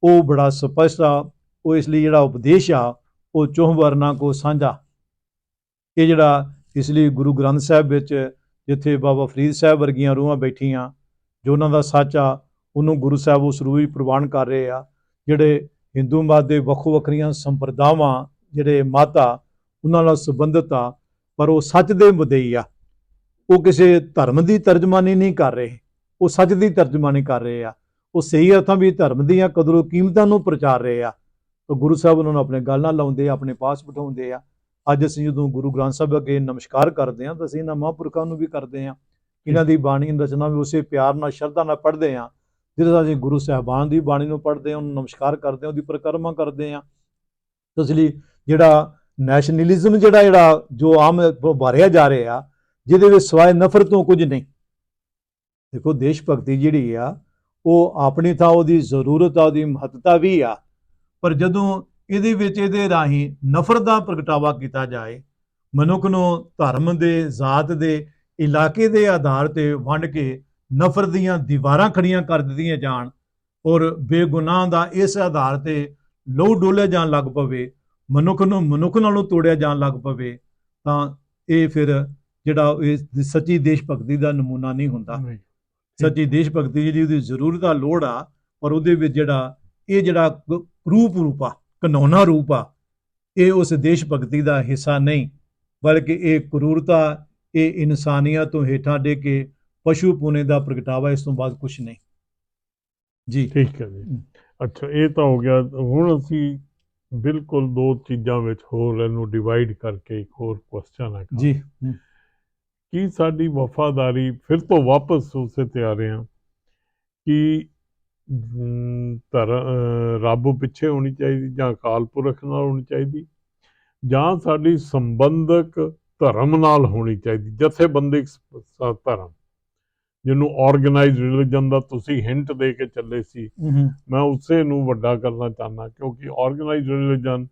ਉਹ ਬੜਾ ਸਪਸ਼ਟ ਆ। ਉਹ ਇਸ ਲਈ ਜਿਹੜਾ ਉਪਦੇਸ਼ ਆ ਉਹ ਚੋਹ ਵਰਨਾ ਕੋ ਸਾਂਝਾ। ਇਹ ਜਿਹੜਾ ਇਸ ਲਈ ਗੁਰੂ ਗ੍ਰੰਥ ਸਾਹਿਬ ਵਿੱਚ ਜਿੱਥੇ ਬਾਬਾ ਫਰੀਦ ਸਾਹਿਬ ਵਰਗੀਆਂ ਰੂਹਾਂ ਬੈਠੀਆਂ ਜੋ ਉਹਨਾਂ ਦਾ ਸੱਚ ਆ ਉਹਨੂੰ ਗੁਰੂ ਸਾਹਿਬ ਉਸ ਰੂਹ ਹੀ ਪ੍ਰਵਾਨ ਕਰ ਰਹੇ ਆ ਜਿਹੜੇ ਹਿੰਦੂ ਮਤ ਦੇ ਵੱਖੋ ਵੱਖਰੀਆਂ ਸੰਪਰਦਾਵਾਂ ਜਿਹੜੇ ਮਾਤਾ ਉਹਨਾਂ ਨਾਲ ਸੰਬੰਧਿਤ ਆ ਪਰ ਉਹ ਸੱਚ ਦੇ ਮੁਦਈ ਆ। ਉਹ ਕਿਸੇ ਧਰਮ ਦੀ ਤਰਜਮਾਨੀ ਨਹੀਂ ਕਰ ਰਹੇ ਉਹ ਸੱਚ ਦੀ ਤਰਜਮਾਨੀ ਕਰ ਰਹੇ ਆ। ਉਹ ਸਹੀ ਅਰਥਾਂ ਵੀ ਧਰਮ ਦੀਆਂ ਕਦਰੋ ਕੀਮਤਾਂ ਨੂੰ ਪ੍ਰਚਾਰ ਰਹੇ ਆ। ਤਾਂ ਗੁਰੂ ਸਾਹਿਬ ਉਹਨਾਂ ਨੂੰ ਆਪਣੇ ਗੱਲ ਨਾਲ ਲਾਉਂਦੇ ਆ ਆਪਣੇ ਪਾਸ ਬਿਠਾਉਂਦੇ ਆ। ਅੱਜ ਅਸੀਂ ਜਦੋਂ ਗੁਰੂ ਗ੍ਰੰਥ ਸਾਹਿਬ ਅੱਗੇ ਨਮਸਕਾਰ ਕਰਦੇ ਆ ਤਾਂ ਅਸੀਂ ਇਹਨਾਂ ਮਹਾਂਪੁਰਖਾਂ ਨੂੰ ਵੀ ਕਰਦੇ ਆ ਇਹਨਾਂ ਦੀ ਬਾਣੀ ਰਚਨਾ ਵੀ ਉਸੇ ਪਿਆਰ ਨਾਲ ਸ਼ਰਧਾ ਨਾਲ ਪੜ੍ਹਦੇ ਆ ਜਿਹਦੇ ਨਾਲ ਅਸੀਂ ਗੁਰੂ ਸਾਹਿਬਾਨ ਦੀ ਬਾਣੀ ਨੂੰ ਪੜ੍ਹਦੇ ਹਾਂ, ਉਹਨੂੰ ਨਮਸਕਾਰ ਕਰਦੇ ਹਾਂ, ਉਹਦੀ ਪਰਿਕਰਮਾ ਕਰਦੇ ਹਾਂ ਇਸ ਲਈ ਜਿਹੜਾ ਨੈਸ਼ਨਲਿਜ਼ਮ ਜਿਹੜਾ ਜਿਹੜਾ ਜੋ ਆਮ ਵਾਰਿਆ ਜਾ ਰਿਹਾ ਆ ਜਿਹਦੇ ਵਿੱਚ ਸਵਾਏ ਨਫ਼ਰਤ ਤੋਂ ਕੁਝ ਨਹੀਂ। ਦੇਖੋ, ਦੇਸ਼ ਭਗਤੀ ਜਿਹੜੀ ਆ, ਉਹ ਆਪਣੀ ਥਾਂ ਉਹਦੀ ਜ਼ਰੂਰਤ ਆ, ਉਹਦੀ ਮਹੱਤਤਾ ਵੀ ਆ, ਪਰ ਜਦੋਂ ਇਹਦੇ ਵਿੱਚ ਇਹਦੇ ਰਾਹੀਂ ਨਫ਼ਰਤ ਦਾ ਪ੍ਰਗਟਾਵਾ ਕੀਤਾ ਜਾਏ, ਮਨੁੱਖ ਨੂੰ ਧਰਮ ਦੇ, ਜ਼ਾਤ ਦੇ, ਇਲਾਕੇ ਦੇ ਆਧਾਰ ਤੇ ਵੰਡ ਕੇ ਨਫ਼ਰਤ ਦੀਆਂ ਦੀਵਾਰਾਂ ਖੜੀਆਂ ਕਰ ਦਿੱਤੀਆਂ ਜਾਣ ਔਰ ਬੇਗੁਨਾਹ ਦਾ ਇਸ ਆਧਾਰ ਤੇ ਲਹੂ ਡੋਲੇ ਜਾਣ ਲੱਗ ਪਵੇ ਮਨੁੱਖ ਨੂੰ ਮਨੁੱਖ ਨਾਲੋਂ ਤੋੜਿਆ ਜਾਣ ਲੱਗ ਪਵੇ ਤਾਂ ਇਹ ਫਿਰ ਜਿਹੜਾ ਇਹ ਸੱਚੀ ਦੇਸ਼ ਭਗਤੀ ਦਾ ਨਮੂਨਾ ਨਹੀਂ ਹੁੰਦਾ। ਸੱਚੀ ਦੇਸ਼ ਭਗਤੀ ਜਿਹੜੀ ਉਹਦੀ ਜ਼ਰੂਰਤ ਆ ਲੋੜ ਆ ਪਰ ਉਹਦੇ ਵਿੱਚ ਜਿਹੜਾ ਇਹ ਜਿਹੜਾ ਰੂਪ ਰੂਪ ਆ ਕਾਨੂੰਨਾ ਰੂਪ ਆ ਇਹ ਉਸ ਦੇਸ਼ ਭਗਤੀ ਦਾ ਹਿੱਸਾ ਨਹੀਂ ਬਲਕਿ ਇਹ ਕਰੂਰਤਾ ਇਹ ਇਨਸਾਨੀਅਤ ਤੋਂ ਹੇਠਾਂ ਡੇ ਕੇ ਪਸ਼ੂ ਪੁਨੇ ਦਾ ਪ੍ਰਗਟਾਵਾ ਇਸ ਤੋਂ ਬਾਅਦ ਕੁਝ ਨਹੀਂ। ਜੀ। ਠੀਕ ਹੈ ਜੀ। ਅੱਛਾ ਇਹ ਤਾਂ ਹੋ ਗਿਆ। ਹੁਣ ਅਸੀਂ ਬਿਲਕੁਲ ਦੋ ਚੀਜ਼ਾਂ ਵਿੱਚ ਹੋਰ ਇਹਨੂੰ ਡਿਵਾਈਡ ਕਰਕੇ ਇੱਕ ਹੋਰ ਕੁਐਸਚਨ ਹੈ ਜੀ। ਕੀ ਸਾਡੀ ਵਫਾਦਾਰੀ ਫਿਰ ਤੋਂ ਵਾਪਸ ਉਸੇ ਤੇ ਆ ਰਹੇ ਹਾਂ ਕਿ ਅਹ, ਰੱਬ ਪਿੱਛੇ ਹੋਣੀ ਚਾਹੀਦੀ ਜਾਂ ਅਕਾਲ ਪੁਰਖ ਨਾਲ ਹੋਣੀ ਚਾਹੀਦੀ? ਜਾਂ ਸਾਡੀ ਸੰਬੰਧਕ ਧਰਮ ਨਾਲ ਹੋਣੀ ਚਾਹੀਦੀ ਜਥੇਬੰਦਿਕ ਧਰਮ? ਜਿਹਨੂੰ ਆਰਗੇਨਾਈਜ਼ਡ ਰਿਲੀਜਨ ਦਾ ਤੁਸੀਂ ਹਿੰਟ ਦੇ ਕੇ ਚੱਲੇ ਸੀ ਮੈਂ ਉਸੇ ਨੂੰ ਵੱਡਾ ਕਰਨਾ ਚਾਹੁੰਦਾ ਕਿਉਂਕਿ ਆਰਗੇਨਾਈਜ਼ਡ ਰਿਲੀਜਨ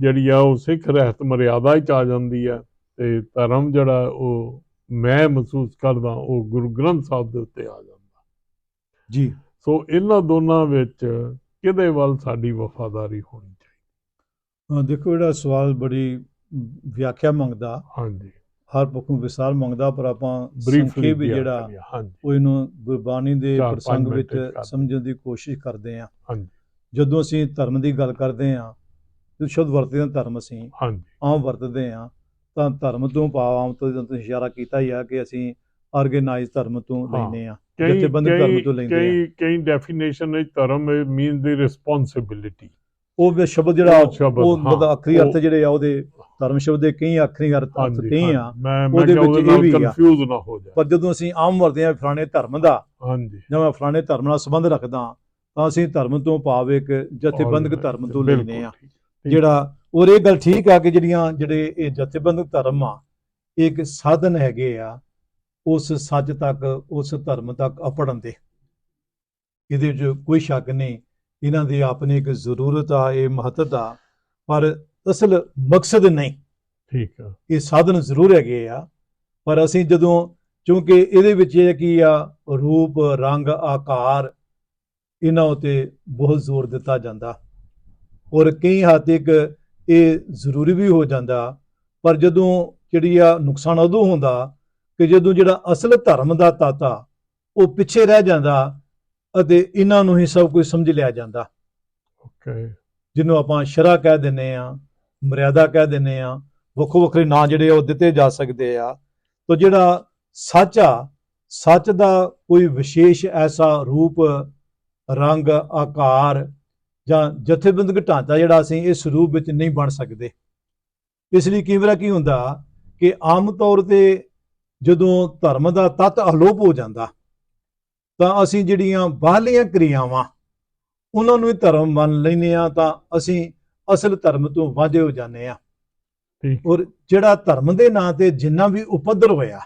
ਜਿਹੜੀ ਆ ਉਹ ਸਿੱਖ ਰਹਿਤ ਮਰਿਆਦਾ ਚ ਆ ਜਾਂਦੀ ਹੈ ਤੇ ਧਰਮ ਜਿਹੜਾ ਉਹ ਮੈਂ ਮਹਿਸੂਸ ਕਰਦਾ ਉਹ ਗੁਰੂ ਗ੍ਰੰਥ ਸਾਹਿਬ ਦੇ ਉੱਤੇ ਆ ਜਾਂਦਾ। ਜੀ। ਸੋ ਇਹਨਾਂ ਦੋਨਾਂ ਵਿੱਚ ਕਿਹਦੇ ਵੱਲ ਸਾਡੀ ਵਫਾਦਾਰੀ ਹੋਣੀ ਚਾਹੀਦੀ? ਦੇਖੋ ਜਿਹੜਾ ਸਵਾਲ ਬੜੀ ਵਿਆਖਿਆ ਮੰਗਦਾ ਹਾਂਜੀ। ਹਰ ਪੱਖੋਂ ਵਿਸਾਰ ਮੰਗਦਾ ਪਰ ਆਪਾਂ ਸੰਖੇਪ ਜਿਹੜਾ ਉਹ ਇਹਨੂੰ ਗੁਰਬਾਣੀ ਦੇ ਪ੍ਰਸੰਗ ਵਿੱਚ ਸਮਝਣ ਦੀ ਕੋਸ਼ਿਸ਼ ਕਰਦੇ ਹਾਂ। ਹਾਂਜੀ। ਜਦੋਂ ਅਸੀਂ ਧਰਮ ਦੀ ਗੱਲ ਕਰਦੇ ਹਾਂ ਜਦੋਂ ਸ਼ਬਦ ਵਰਤਦੇ ਹਾਂ ਧਰਮ ਅਸੀਂ ਹਾਂਜੀ। ਆਮ ਵਰਤਦੇ ਹਾਂ ਤਾਂ ਧਰਮ ਤੋਂ ਭਾਵ ਆਮ ਤੋਂ ਜਦੋਂ ਤੁਸੀਂ ਇਸ਼ਾਰਾ ਕੀਤਾ ਹੀ ਆ ਕਿ ਅਸੀਂ ਆਰਗੇਨਾਈਜ਼ ਧਰਮ ਤੋਂ। ਲੈਨੇ ਆ ਕਈ ਜਥੇਬੰਦਕ ਧਰਮ ਤੋਂ ਲੈਂਦੇ ਆ ਕਈ ਕਈ ਡੈਫੀਨੇਸ਼ਨ ਵਿੱਚ ਧਰਮ ਮੀਨ ਦੀ ਰਿਸਪੌਂਸਿਬਿਲਿਟੀ ਉਹ ਸ਼ਬਦ ਜਿਹੜਾ ਉਹ ਮਤਲਬ ਅੱਖਰੀ ਅਰਥ ਜਿਹੜੇ ਆ ਉਹਦੇ ਧਰਮ ਸ਼ਬਦ ਦੇ ਕਈ ਅੱਖਰੀ ਅਰਥ ਕਈ ਆ ਹਾਂਜੀ। ਮੈਂ ਮੈਂ ਉਹਦੇ ਵਿੱਚ ਇਹ ਵੀ ਆ। ਕਨਫਿਊਜ਼ ਨਾ ਹੋ ਜਾਏ ਪਰ ਜਦੋਂ ਅਸੀਂ ਆਮ ਵਰਤਦੇ ਹਾਂ ਫਲਾਣੇ ਧਰਮ ਦਾ ਹਾਂਜੀ ਜਾਂ ਮੈਂ ਫਲਾਣੇ ਧਰਮ ਨਾਲ ਸੰਬੰਧ ਰੱਖਦਾ ਤਾਂ ਅਸੀਂ ਧਰਮ ਤੋਂ ਭਾਵ ਇੱਕ ਜਥੇਬੰਦਕ ਧਰਮ ਤੋਂ ਲੈਨੇ ਆ। ਜਿਹੜਾ ਔਰ ਇਹ ਗੱਲ ਠੀਕ ਆ ਕਿ ਜਿਹੜੀਆਂ ਜਿਹੜੇ ਇਹ ਜਥੇਬੰਦਕ ਧਰਮ ਆ ਇੱਕ ਸਾਧਨ ਹੈਗੇ ਆ ਉਸ ਸੱਚ ਤੱਕ ਉਸ ਧਰਮ ਤੱਕ ਅਪੜਨ ਦੇ ਇਹਦੇ ਵਿੱਚ ਕੋਈ ਸ਼ੱਕ ਨਹੀਂ ਇਹਨਾਂ ਦੀ ਆਪਣੀ ਇੱਕ ਜ਼ਰੂਰਤ ਆ ਇਹ ਮਹੱਤਤਾ ਪਰ ਅਸਲ ਮਕਸਦ ਨਹੀਂ। ਠੀਕ ਆ। ਇਹ ਸਾਧਨ ਜ਼ਰੂਰ ਹੈਗੇ ਆ ਪਰ ਅਸੀਂ ਜਦੋਂ ਕਿਉਂਕਿ ਇਹਦੇ ਵਿੱਚ ਇਹ ਕੀ ਆ ਰੂਪ ਰੰਗ ਆਕਾਰ ਇਹਨਾਂ ਉਤੇ ਬਹੁਤ ਜ਼ੋਰ ਦਿੱਤਾ ਜਾਂਦਾ। ਔਰ ਕਈ ਹੱਦ ਤੱਕ ਇਹ ਜ਼ਰੂਰੀ ਵੀ ਹੋ ਜਾਂਦਾ ਪਰ ਜਦੋਂ ਜਿਹੜੀ ਆ ਨੁਕਸਾਨ ਉਦੋਂ ਹੁੰਦਾ ਕਿ ਜਦੋਂ ਜਿਹੜਾ ਅਸਲ ਧਰਮ ਦਾ ਤਾਤਾ ਉਹ ਪਿੱਛੇ ਰਹਿ ਜਾਂਦਾ ਅਤੇ ਇਹਨਾਂ ਨੂੰ ਹੀ ਸਭ ਕੁਝ ਸਮਝ ਲਿਆ ਜਾਂਦਾ। ਓਕੇ। ਜਿਹਨੂੰ ਆਪਾਂ ਸ਼ਰਾ ਕਹਿ ਦਿੰਨੇ ਆ ਮਰਿਆਦਾ ਕਹਿ ਦਿੰਨੇ ਆ ਵੱਖੋ ਵੱਖਰੇ ਨਾਂ ਜਿਹੜੇ ਉਹ ਦਿੱਤੇ ਜਾ ਸਕਦੇ ਆ। ਤਾਂ ਜਿਹੜਾ ਸੱਚ ਆ ਸੱਚ ਦਾ ਕੋਈ ਵਿਸ਼ੇਸ਼ ਐਸਾ ਰੂਪ ਰੰਗ ਆਕਾਰ ਜਾਂ ਜਥੇਬੰਦਕ ਢਾਂਚਾ ਜਿਹੜਾ ਅਸੀਂ ਇਸ ਰੂਪ ਵਿੱਚ ਨਹੀਂ ਬਣ ਸਕਦੇ। ਇਸ ਲਈ ਕਈ ਵਾਰ ਕੀ ਹੁੰਦਾ ਕਿ ਆਮ ਤੌਰ ਤੇ ਜਦੋਂ ਧਰਮ ਦਾ ਤੱਤ ਅਲੋਪ ਹੋ ਜਾਂਦਾ ਤਾਂ ਅਸੀਂ ਜਿਹੜੀਆਂ ਬਾਹਰਲੀਆਂ ਕਿਰਿਆਵਾਂ ਉਹਨਾਂ ਨੂੰ ਹੀ ਧਰਮ ਮੰਨ ਲੈਨੇ ਆ ਤਾਂ ਅਸੀਂ ਅਸਲ ਧਰਮ ਤੋਂ ਵਾਂਝੇ ਹੋ ਜਾਂਦੇ ਆ ਠੀਕ। ਔਰ ਜਿਹੜਾ ਧਰਮ ਦੇ ਨਾਂ ਤੇ ਜਿੰਨਾ ਵੀ ਉਪਦਰ ਹੋਇਆ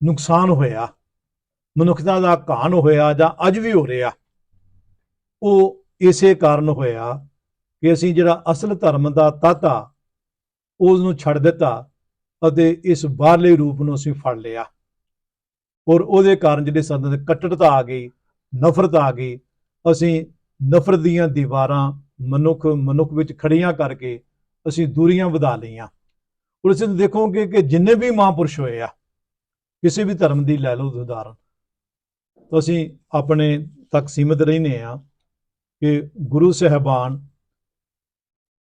ਨੁਕਸਾਨ ਹੋਇਆ ਮਨੁੱਖਤਾ ਦਾ ਘਾਣ ਹੋਇਆ ਜਾਂ ਅੱਜ ਵੀ ਹੋ ਰਿਹਾ ਉਹ ਇਸੇ ਕਾਰਨ ਹੋਇਆ ਕਿ ਅਸੀਂ ਜਿਹੜਾ ਅਸਲ ਧਰਮ ਦਾ ਤਾਤਾ ਉਸ ਨੂੰ ਛੱਡ ਦਿੱਤਾ ਅਤੇ ਇਸ ਬਾਹਰਲੇ ਰੂਪ ਨੂੰ ਅਸੀਂ ਫੜ ਲਿਆ। ਔਰ ਉਹਦੇ ਕਾਰਨ ਜਿਹੜੇ ਸਾਡੇ ਕੱਟੜਤਾ ਆ ਗਈ, ਨਫ਼ਰਤ ਆ ਗਈ, ਅਸੀਂ ਨਫ਼ਰਤ ਦੀਆਂ ਦੀਵਾਰਾਂ ਮਨੁੱਖ ਮਨੁੱਖ ਵਿੱਚ ਖੜੀਆਂ ਕਰਕੇ ਅਸੀਂ ਦੂਰੀਆਂ ਵਧਾ ਲਈਆਂ। ਔਰ ਤੁਸੀਂ ਦੇਖੋਗੇ ਕਿ ਜਿੰਨੇ ਵੀ ਮਹਾਂਪੁਰਸ਼ ਹੋਏ ਆ, ਕਿਸੇ ਵੀ ਧਰਮ ਦੀ ਲੈ ਲਓ ਉਦਾਹਰਨ, ਤਾਂ ਅਸੀਂ ਆਪਣੇ ਤੱਕ ਸੀਮਿਤ ਰਹਿੰਦੇ ਆ ਕਿ ਗੁਰੂ ਸਾਹਿਬਾਨ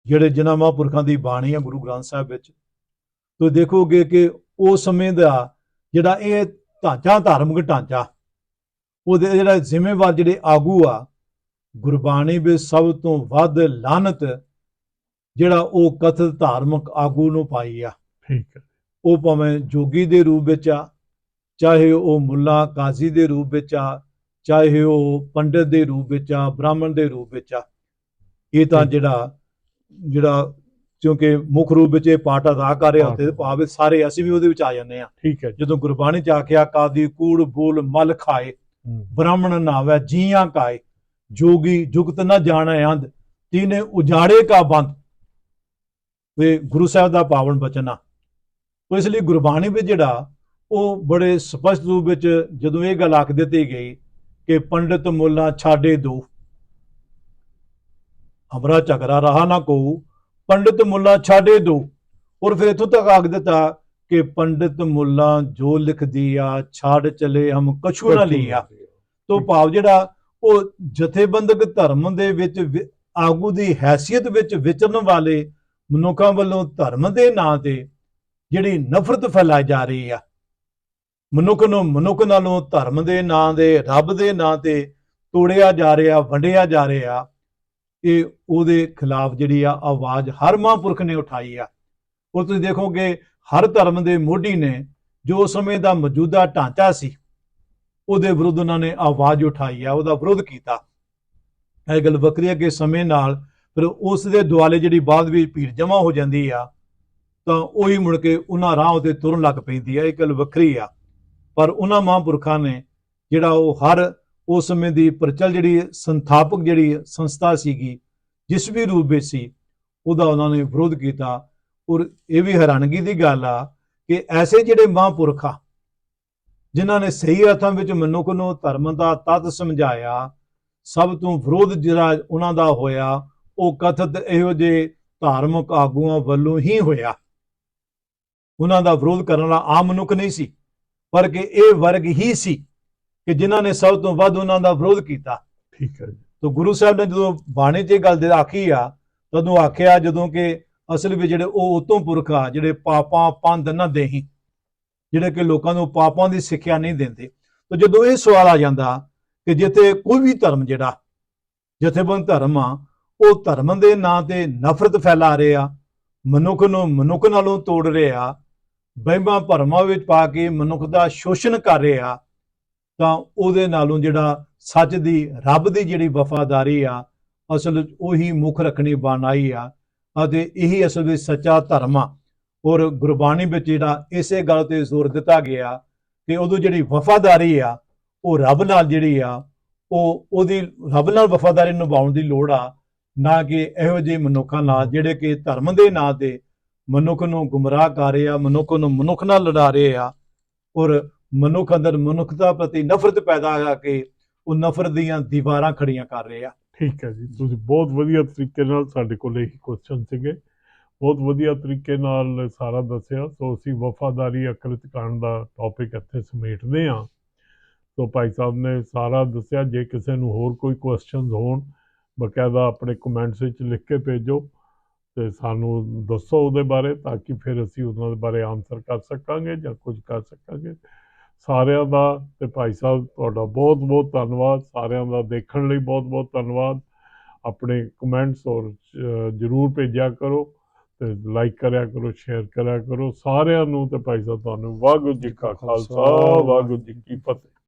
ਜਿਹੜੇ ਜਿਨ੍ਹਾਂ ਮਹਾਂਪੁਰਖਾਂ ਦੀ ਬਾਣੀ ਆ ਗੁਰੂ ਗ੍ਰੰਥ ਸਾਹਿਬ ਵਿੱਚ, ਤੁਸੀਂ ਦੇਖੋਗੇ ਕਿ ਉਸ ਸਮੇਂ ਦਾ ਜਿਹੜਾ ਇਹ ਢਾਂਚਾ ਧਾਰਮਿਕ ਢਾਂਚਾ। ਉਹਦੇ ਜਿਹੜਾ ਜ਼ਿੰਮੇਵਾਰ ਜਿਹੜੇ ਆਗੂ ਆ ਗੁਰਬਾਣੀ ਵਿੱਚ ਸਭ ਤੋਂ ਵੱਧ ਲਾਨਤ ਜਿਹੜਾ ਉਹ ਕਥਿਤ ਧਾਰਮਿਕ ਆਗੂ ਨੂੰ ਪਾਈ ਆ। ਠੀਕ ਹੈ। ਉਹ ਭਾਵੇਂ ਜੋਗੀ ਦੇ ਰੂਪ ਵਿੱਚ ਆ ਚਾਹੇ ਉਹ ਮੁੱਲਾ ਕਾਜ਼ੀ ਦੇ ਰੂਪ ਵਿੱਚ ਆ ਚਾਹੇ ਉਹ ਪੰਡਿਤ ਦੇ ਰੂਪ ਵਿੱਚ ਆ ਬ੍ਰਾਹਮਣ ਦੇ ਰੂਪ ਵਿੱਚ ਆ। ਇਹ ਤਾਂ। ਜਿਹੜਾ ਜਿਹੜਾ ਕਿਉਂਕਿ ਮੁੱਖ ਰੂਪ ਵਿੱਚ ਇਹ ਪਾਠ ਅਦਾ ਕਰ ਰਿਹਾ ਹੁੰਦੇ ਤੇ ਭਾਵੇਂ ਸਾਰੇ ਅਸੀਂ ਵੀ ਉਹਦੇ ਵਿੱਚ ਆ ਜਾਂਦੇ ਆ ਠੀਕ ਹੈ ਜਦੋਂ ਗੁਰਬਾਣੀ ਚ ਆਖਿਆ ਕਾਦੀ ਕੂੜ ਬੋਲ ਮਲ ਖਾਏ ਹੂੰ, ਬ੍ਰਾਹਮਣ ਨਾਵੇ ਜੀਆਂ ਕਾਏ ਜੋਗੀ ਜੁਗਤ ਨਾ ਜਾਣੈ ਅੰਧ ਤੀਨੇ ਉਜਾੜੇ ਕਾ ਬੰਦ। ਤੇ ਗੁਰੂ ਸਾਹਿਬ ਦਾ ਪਾਵਨ ਬਚਨ ਆ। ਤੋ ਇਸ ਲਈ ਗੁਰਬਾਣੀ ਵਿੱਚ ਜਿਹੜਾ ਉਹ ਬੜੇ ਸਪਸ਼ਟ ਰੂਪ ਵਿੱਚ ਜਦੋਂ ਇਹ ਗੱਲ ਆਖ ਦਿੱਤੀ ਗਈ ਕਿ ਪੰਡਿਤ ਮੁੱਲਾ ਛਾੜੇ ਦੋ ਹਮਰਾ ਝਗੜਾ ਰਹਾ ਨਾ ਕੋ ਪੰਡਿਤ ਮੁੱਲਾ ਛਾੜੇ ਦੋ। ਔਰ ਫਿਰ ਇਥੋਂ ਤੱਕ ਆਖ ਦਿੱਤਾ ਕਿ ਪੰਡਿਤ ਮੁੱਲਾ ਜੋ ਲਿਖ ਦਿਆ ਛਾੜ ਚਲੇ ਹਮ ਕਛੂ ਨਾ ਲਿਆ। ਤੋਂ ਭਾਵ ਜਿਹੜਾ ਉਹ ਜਥੇਬੰਦਕ ਧਰਮ ਦੇ ਵਿੱਚ ਆਗੂ ਦੀ ਹੈਸੀਅਤ ਵਿੱਚ ਵਿਚਰਨ ਵਾਲੇ ਮਨੁੱਖਾਂ ਵੱਲੋਂ ਧਰਮ ਦੇ ਨਾਂ ਤੇ ਜਿਹੜੀ ਨਫ਼ਰਤ ਫੈਲਾਈ ਜਾ ਰਹੀ ਆ। ਮਨੁੱਖ ਨੂੰ ਮਨੁੱਖ ਨਾਲੋਂ ਧਰਮ ਦੇ ਨਾਂ ਦੇ ਰੱਬ ਦੇ ਨਾਂ ਤੇ ਤੋੜਿਆ ਜਾ ਰਿਹਾ ਵੰਡਿਆ ਜਾ ਰਿਹਾ। ਇਹ ਉਹਦੇ ਖਿਲਾਫ ਜਿਹੜੀ ਆ ਆਵਾਜ਼ ਹਰ ਮਹਾਂਪੁਰਖ ਨੇ ਉਠਾਈ ਆ। ਔਰ ਤੁਸੀਂ ਦੇਖੋਗੇ, ਹਰ ਧਰਮ ਦੇ ਮੋਢੀ ਨੇ ਜੋ ਸਮੇਂ ਦਾ ਮੌਜੂਦਾ ਢਾਂਚਾ ਸੀ, ਉਹਦੇ ਵਿਰੁੱਧ ਉਹਨਾਂ ਨੇ ਆਵਾਜ਼ ਉਠਾਈ ਆ, ਉਹਦਾ ਵਿਰੋਧ ਕੀਤਾ। ਇਹ ਗੱਲ ਵੱਖਰੀ ਹੈ ਕਿ ਸਮੇਂ ਨਾਲ ਫਿਰ ਉਸ ਦੇ ਦੁਆਲੇ ਜਿਹੜੀ ਬਾਅਦ ਵਿੱਚ ਭੀੜ ਜਮਾ ਹੋ ਜਾਂਦੀ ਆ, ਤਾਂ ਉਹੀ ਮੁੜ ਕੇ ਉਹਨਾਂ ਰਾਹ ਉਤੇ ਤੁਰਨ ਲੱਗ ਪੈਂਦੀ ਆ। ਇਹ ਗੱਲ ਵੱਖਰੀ ਆ। ਪਰ ਉਹਨਾਂ ਮਹਾਂਪੁਰਖਾਂ ਨੇ ਜਿਹੜਾ ਉਹ ਹਰ ਉਸ ਸਮੇਂ ਦੀ ਪ੍ਰਚਲ ਜਿਹੜੀ ਸੰਥਾਪਕ ਜਿਹੜੀ ਸੰਸਥਾ ਸੀਗੀ, ਜਿਸ ਵੀ ਰੂਪ ਵਿੱਚ ਸੀ, ਉਹਦਾ ਉਹਨਾਂ ਨੇ ਵਿਰੋਧ ਕੀਤਾ। ਔਰ ਇਹ ਵੀ ਹੈਰਾਨਗੀ ਦੀ ਗੱਲ ਆ ਕਿ ਐਸੇ ਜਿਹੜੇ ਮਹਾਂਪੁਰਖ ਆ, ਜਿਨ੍ਹਾਂ ਨੇ ਸਹੀ ਅਰਥਾਂ ਵਿੱਚ ਮਨੁੱਖ ਨੂੰ ਧਰਮ ਦਾ ਤੱਤ ਸਮਝਾਇਆ, ਸਭ ਤੋਂ ਵਿਰੋਧ ਜਿਹੜਾ ਉਹਨਾਂ ਦਾ ਹੋਇਆ, ਉਹ ਕਥਿਤ ਇਹੋ ਜਿਹੇ ਧਾਰਮਿਕ ਆਗੂਆਂ ਵੱਲੋਂ ਹੀ ਹੋਇਆ। ਉਹਨਾਂ ਦਾ ਵਿਰੋਧ ਕਰਨ ਵਾਲਾ ਆਮ ਮਨੁੱਖ ਨਹੀਂ ਸੀ, ਪਰ ਕਿ ਇਹ ਵਰਗ ਹੀ ਸੀ। ਕਿ ਜਿਨ੍ਹਾਂ ਨੇ ਸਭ ਤੋਂ ਵੱਧ ਉਹਨਾਂ ਦਾ ਵਿਰੋਧ ਕੀਤਾ। ਠੀਕ ਹੈ ਜੀ। ਤੋ ਗੁਰੂ ਸਾਹਿਬ ਨੇ ਜਦੋਂ ਬਾਣੀ 'ਚ ਇਹ ਗੱਲ ਦੇ ਆਖੀ ਆ ਤਦੋਂ ਆਖਿਆ ਜਦੋਂ ਕਿ ਅਸਲ ਵਿੱਚ ਜਿਹੜੇ ਉਹ ਉਤੋਂ ਪੁਰਖ ਆ ਜਿਹੜੇ ਪਾਪਾਂ ਪੰਧ ਨਾ ਦੇਹੀ ਜਿਹੜੇ ਕਿ ਲੋਕਾਂ ਨੂੰ ਪਾਪਾਂ ਦੀ ਸਿੱਖਿਆ ਨਹੀਂ ਦਿੰਦੇ। ਤੋ ਜਦੋਂ ਇਹ ਸਵਾਲ ਆ ਜਾਂਦਾ ਕਿ ਜਿੱਥੇ ਕੋਈ ਵੀ ਧਰਮ ਜਿਹੜਾ ਜਥੇਬੰਦ ਧਰਮ ਆ ਉਹ ਧਰਮ ਦੇ ਨਾਂ ਤੇ ਨਫ਼ਰਤ ਫੈਲਾ ਰਹੇ ਆ ਮਨੁੱਖ ਨੂੰ ਮਨੁੱਖ ਨਾਲੋਂ ਤੋੜ ਰਹੇ ਆ ਵਹਿਮਾਂ ਭਰਮਾਂ ਵਿੱਚ ਪਾ ਕੇ ਮਨੁੱਖ ਦਾ ਸ਼ੋਸ਼ਣ ਕਰ ਰਹੇ ਆ ਤਾਂ ਉਹਦੇ ਨਾਲੋਂ ਜਿਹੜਾ ਸੱਚ ਦੀ, ਰੱਬ ਦੀ ਜਿਹੜੀ ਵਫਾਦਾਰੀ ਆ, ਅਸਲ ਉਹੀ ਮੁੱਖ ਰੱਖਣੀ ਬਣਾਈ ਆ ਅਤੇ ਇਹੀ ਅਸਲ ਵਿੱਚ ਸੱਚਾ ਧਰਮ ਆ। ਔਰ ਗੁਰਬਾਣੀ ਵਿੱਚ ਜਿਹੜਾ ਇਸੇ ਗੱਲ ਤੇ ਜ਼ੋਰ ਦਿੱਤਾ ਗਿਆ ਕਿ ਉਦੋਂ ਜਿਹੜੀ ਵਫਾਦਾਰੀ ਆ, ਉਹ ਰੱਬ ਨਾਲ ਜਿਹੜੀ ਆ, ਉਹ ਉਹਦੀ, ਰੱਬ ਨਾਲ ਵਫਾਦਾਰੀ ਨਿਭਾਉਣ ਦੀ ਲੋੜ ਆ, ਨਾ ਕਿ ਇਹੋ ਜਿਹੇ ਮਨੁੱਖਾਂ ਨਾਲ ਜਿਹੜੇ ਕਿ ਧਰਮ ਦੇ ਨਾਂ ਤੇ ਮਨੁੱਖ ਨੂੰ ਗੁੰਮਰਾਹ ਕਰ ਰਹੇ ਆ, ਮਨੁੱਖ ਨੂੰ ਮਨੁੱਖ ਨਾਲ ਲੜਾ ਰਹੇ ਆ। ਔਰ ਮਨੁੱਖ ਅੰਦਰ ਮਨੁੱਖਤਾ ਪ੍ਰਤੀ ਨਫ਼ਰਤ ਪੈਦਾ ਕਰਕੇ ਉਹ ਨਫ਼ਰਤ ਦੀਆਂ ਦੀਵਾਰਾਂ ਖੜੀਆਂ ਕਰ ਰਹੇ। ਆ ਠੀਕ ਹੈ ਜੀ, ਤੁਸੀਂ ਬਹੁਤ ਵਧੀਆ ਤਰੀਕੇ ਨਾਲ ਸਾਡੇ ਕੋਲ ਇਹ ਕੁਐਸਚਨ ਸੀਗੇ। ਬਹੁਤ ਵਧੀਆ ਤਰੀਕੇ ਨਾਲ ਸਾਰਾ ਦੱਸਿਆ। ਸੋ ਅਸੀਂ ਵਫਾਦਾਰੀ ਅਕਰਤ ਕਰਨ ਦਾ ਟੌਪਿਕ ਇੱਥੇ ਸਮੇਟਦੇ ਹਾਂ। ਸੋ ਭਾਈ ਸਾਹਿਬ ਨੇ ਸਾਰਾ ਦੱਸਿਆ। ਜੇ ਕਿਸੇ ਨੂੰ ਹੋਰ ਕੋਈ ਕੁਐਸਚਨਸ ਹੋਣ, ਬਕਾਇਦਾ ਆਪਣੇ ਕਮੈਂਟਸ ਵਿੱਚ ਲਿਖ ਕੇ ਭੇਜੋ ਤੇ ਸਾਨੂੰ ਦੱਸੋ ਉਹਦੇ ਬਾਰੇ ਤਾਂ ਕਿ ਫਿਰ ਅਸੀਂ ਉਹਨਾਂ ਦੇ ਬਾਰੇ ਆਨਸਰ ਕਰ ਸਕਾਂਗੇ ਜਾਂ ਕੁਝ ਕਰ ਸਕਾਂਗੇ। ਸਾਰਿਆਂ ਦਾ ਤੇ ਭਾਈ ਸਾਹਿਬ ਤੁਹਾਡਾ ਬਹੁਤ ਬਹੁਤ ਧੰਨਵਾਦ ਸਾਰਿਆਂ ਦਾ ਦੇਖਣ ਲਈ ਬਹੁਤ ਬਹੁਤ ਧੰਨਵਾਦ। ਆਪਣੇ ਕਮੈਂਟਸ ਔਰ ਜਰੂਰ ਭੇਜਿਆ ਕਰੋ ਤੇ ਲਾਈਕ ਕਰਿਆ ਕਰੋ ਸ਼ੇਅਰ ਕਰਿਆ ਕਰੋ। ਸਾਰਿਆਂ ਨੂੰ ਤੇ ਭਾਈ ਸਾਹਿਬ ਤੁਹਾਨੂੰ ਵਾਹਿਗੁਰੂ ਜੀ ਕਾ ਖਾਲਸਾ ਵਾਹਿਗੁਰੂ ਜੀ ਕੀ ਫਤਿਹ।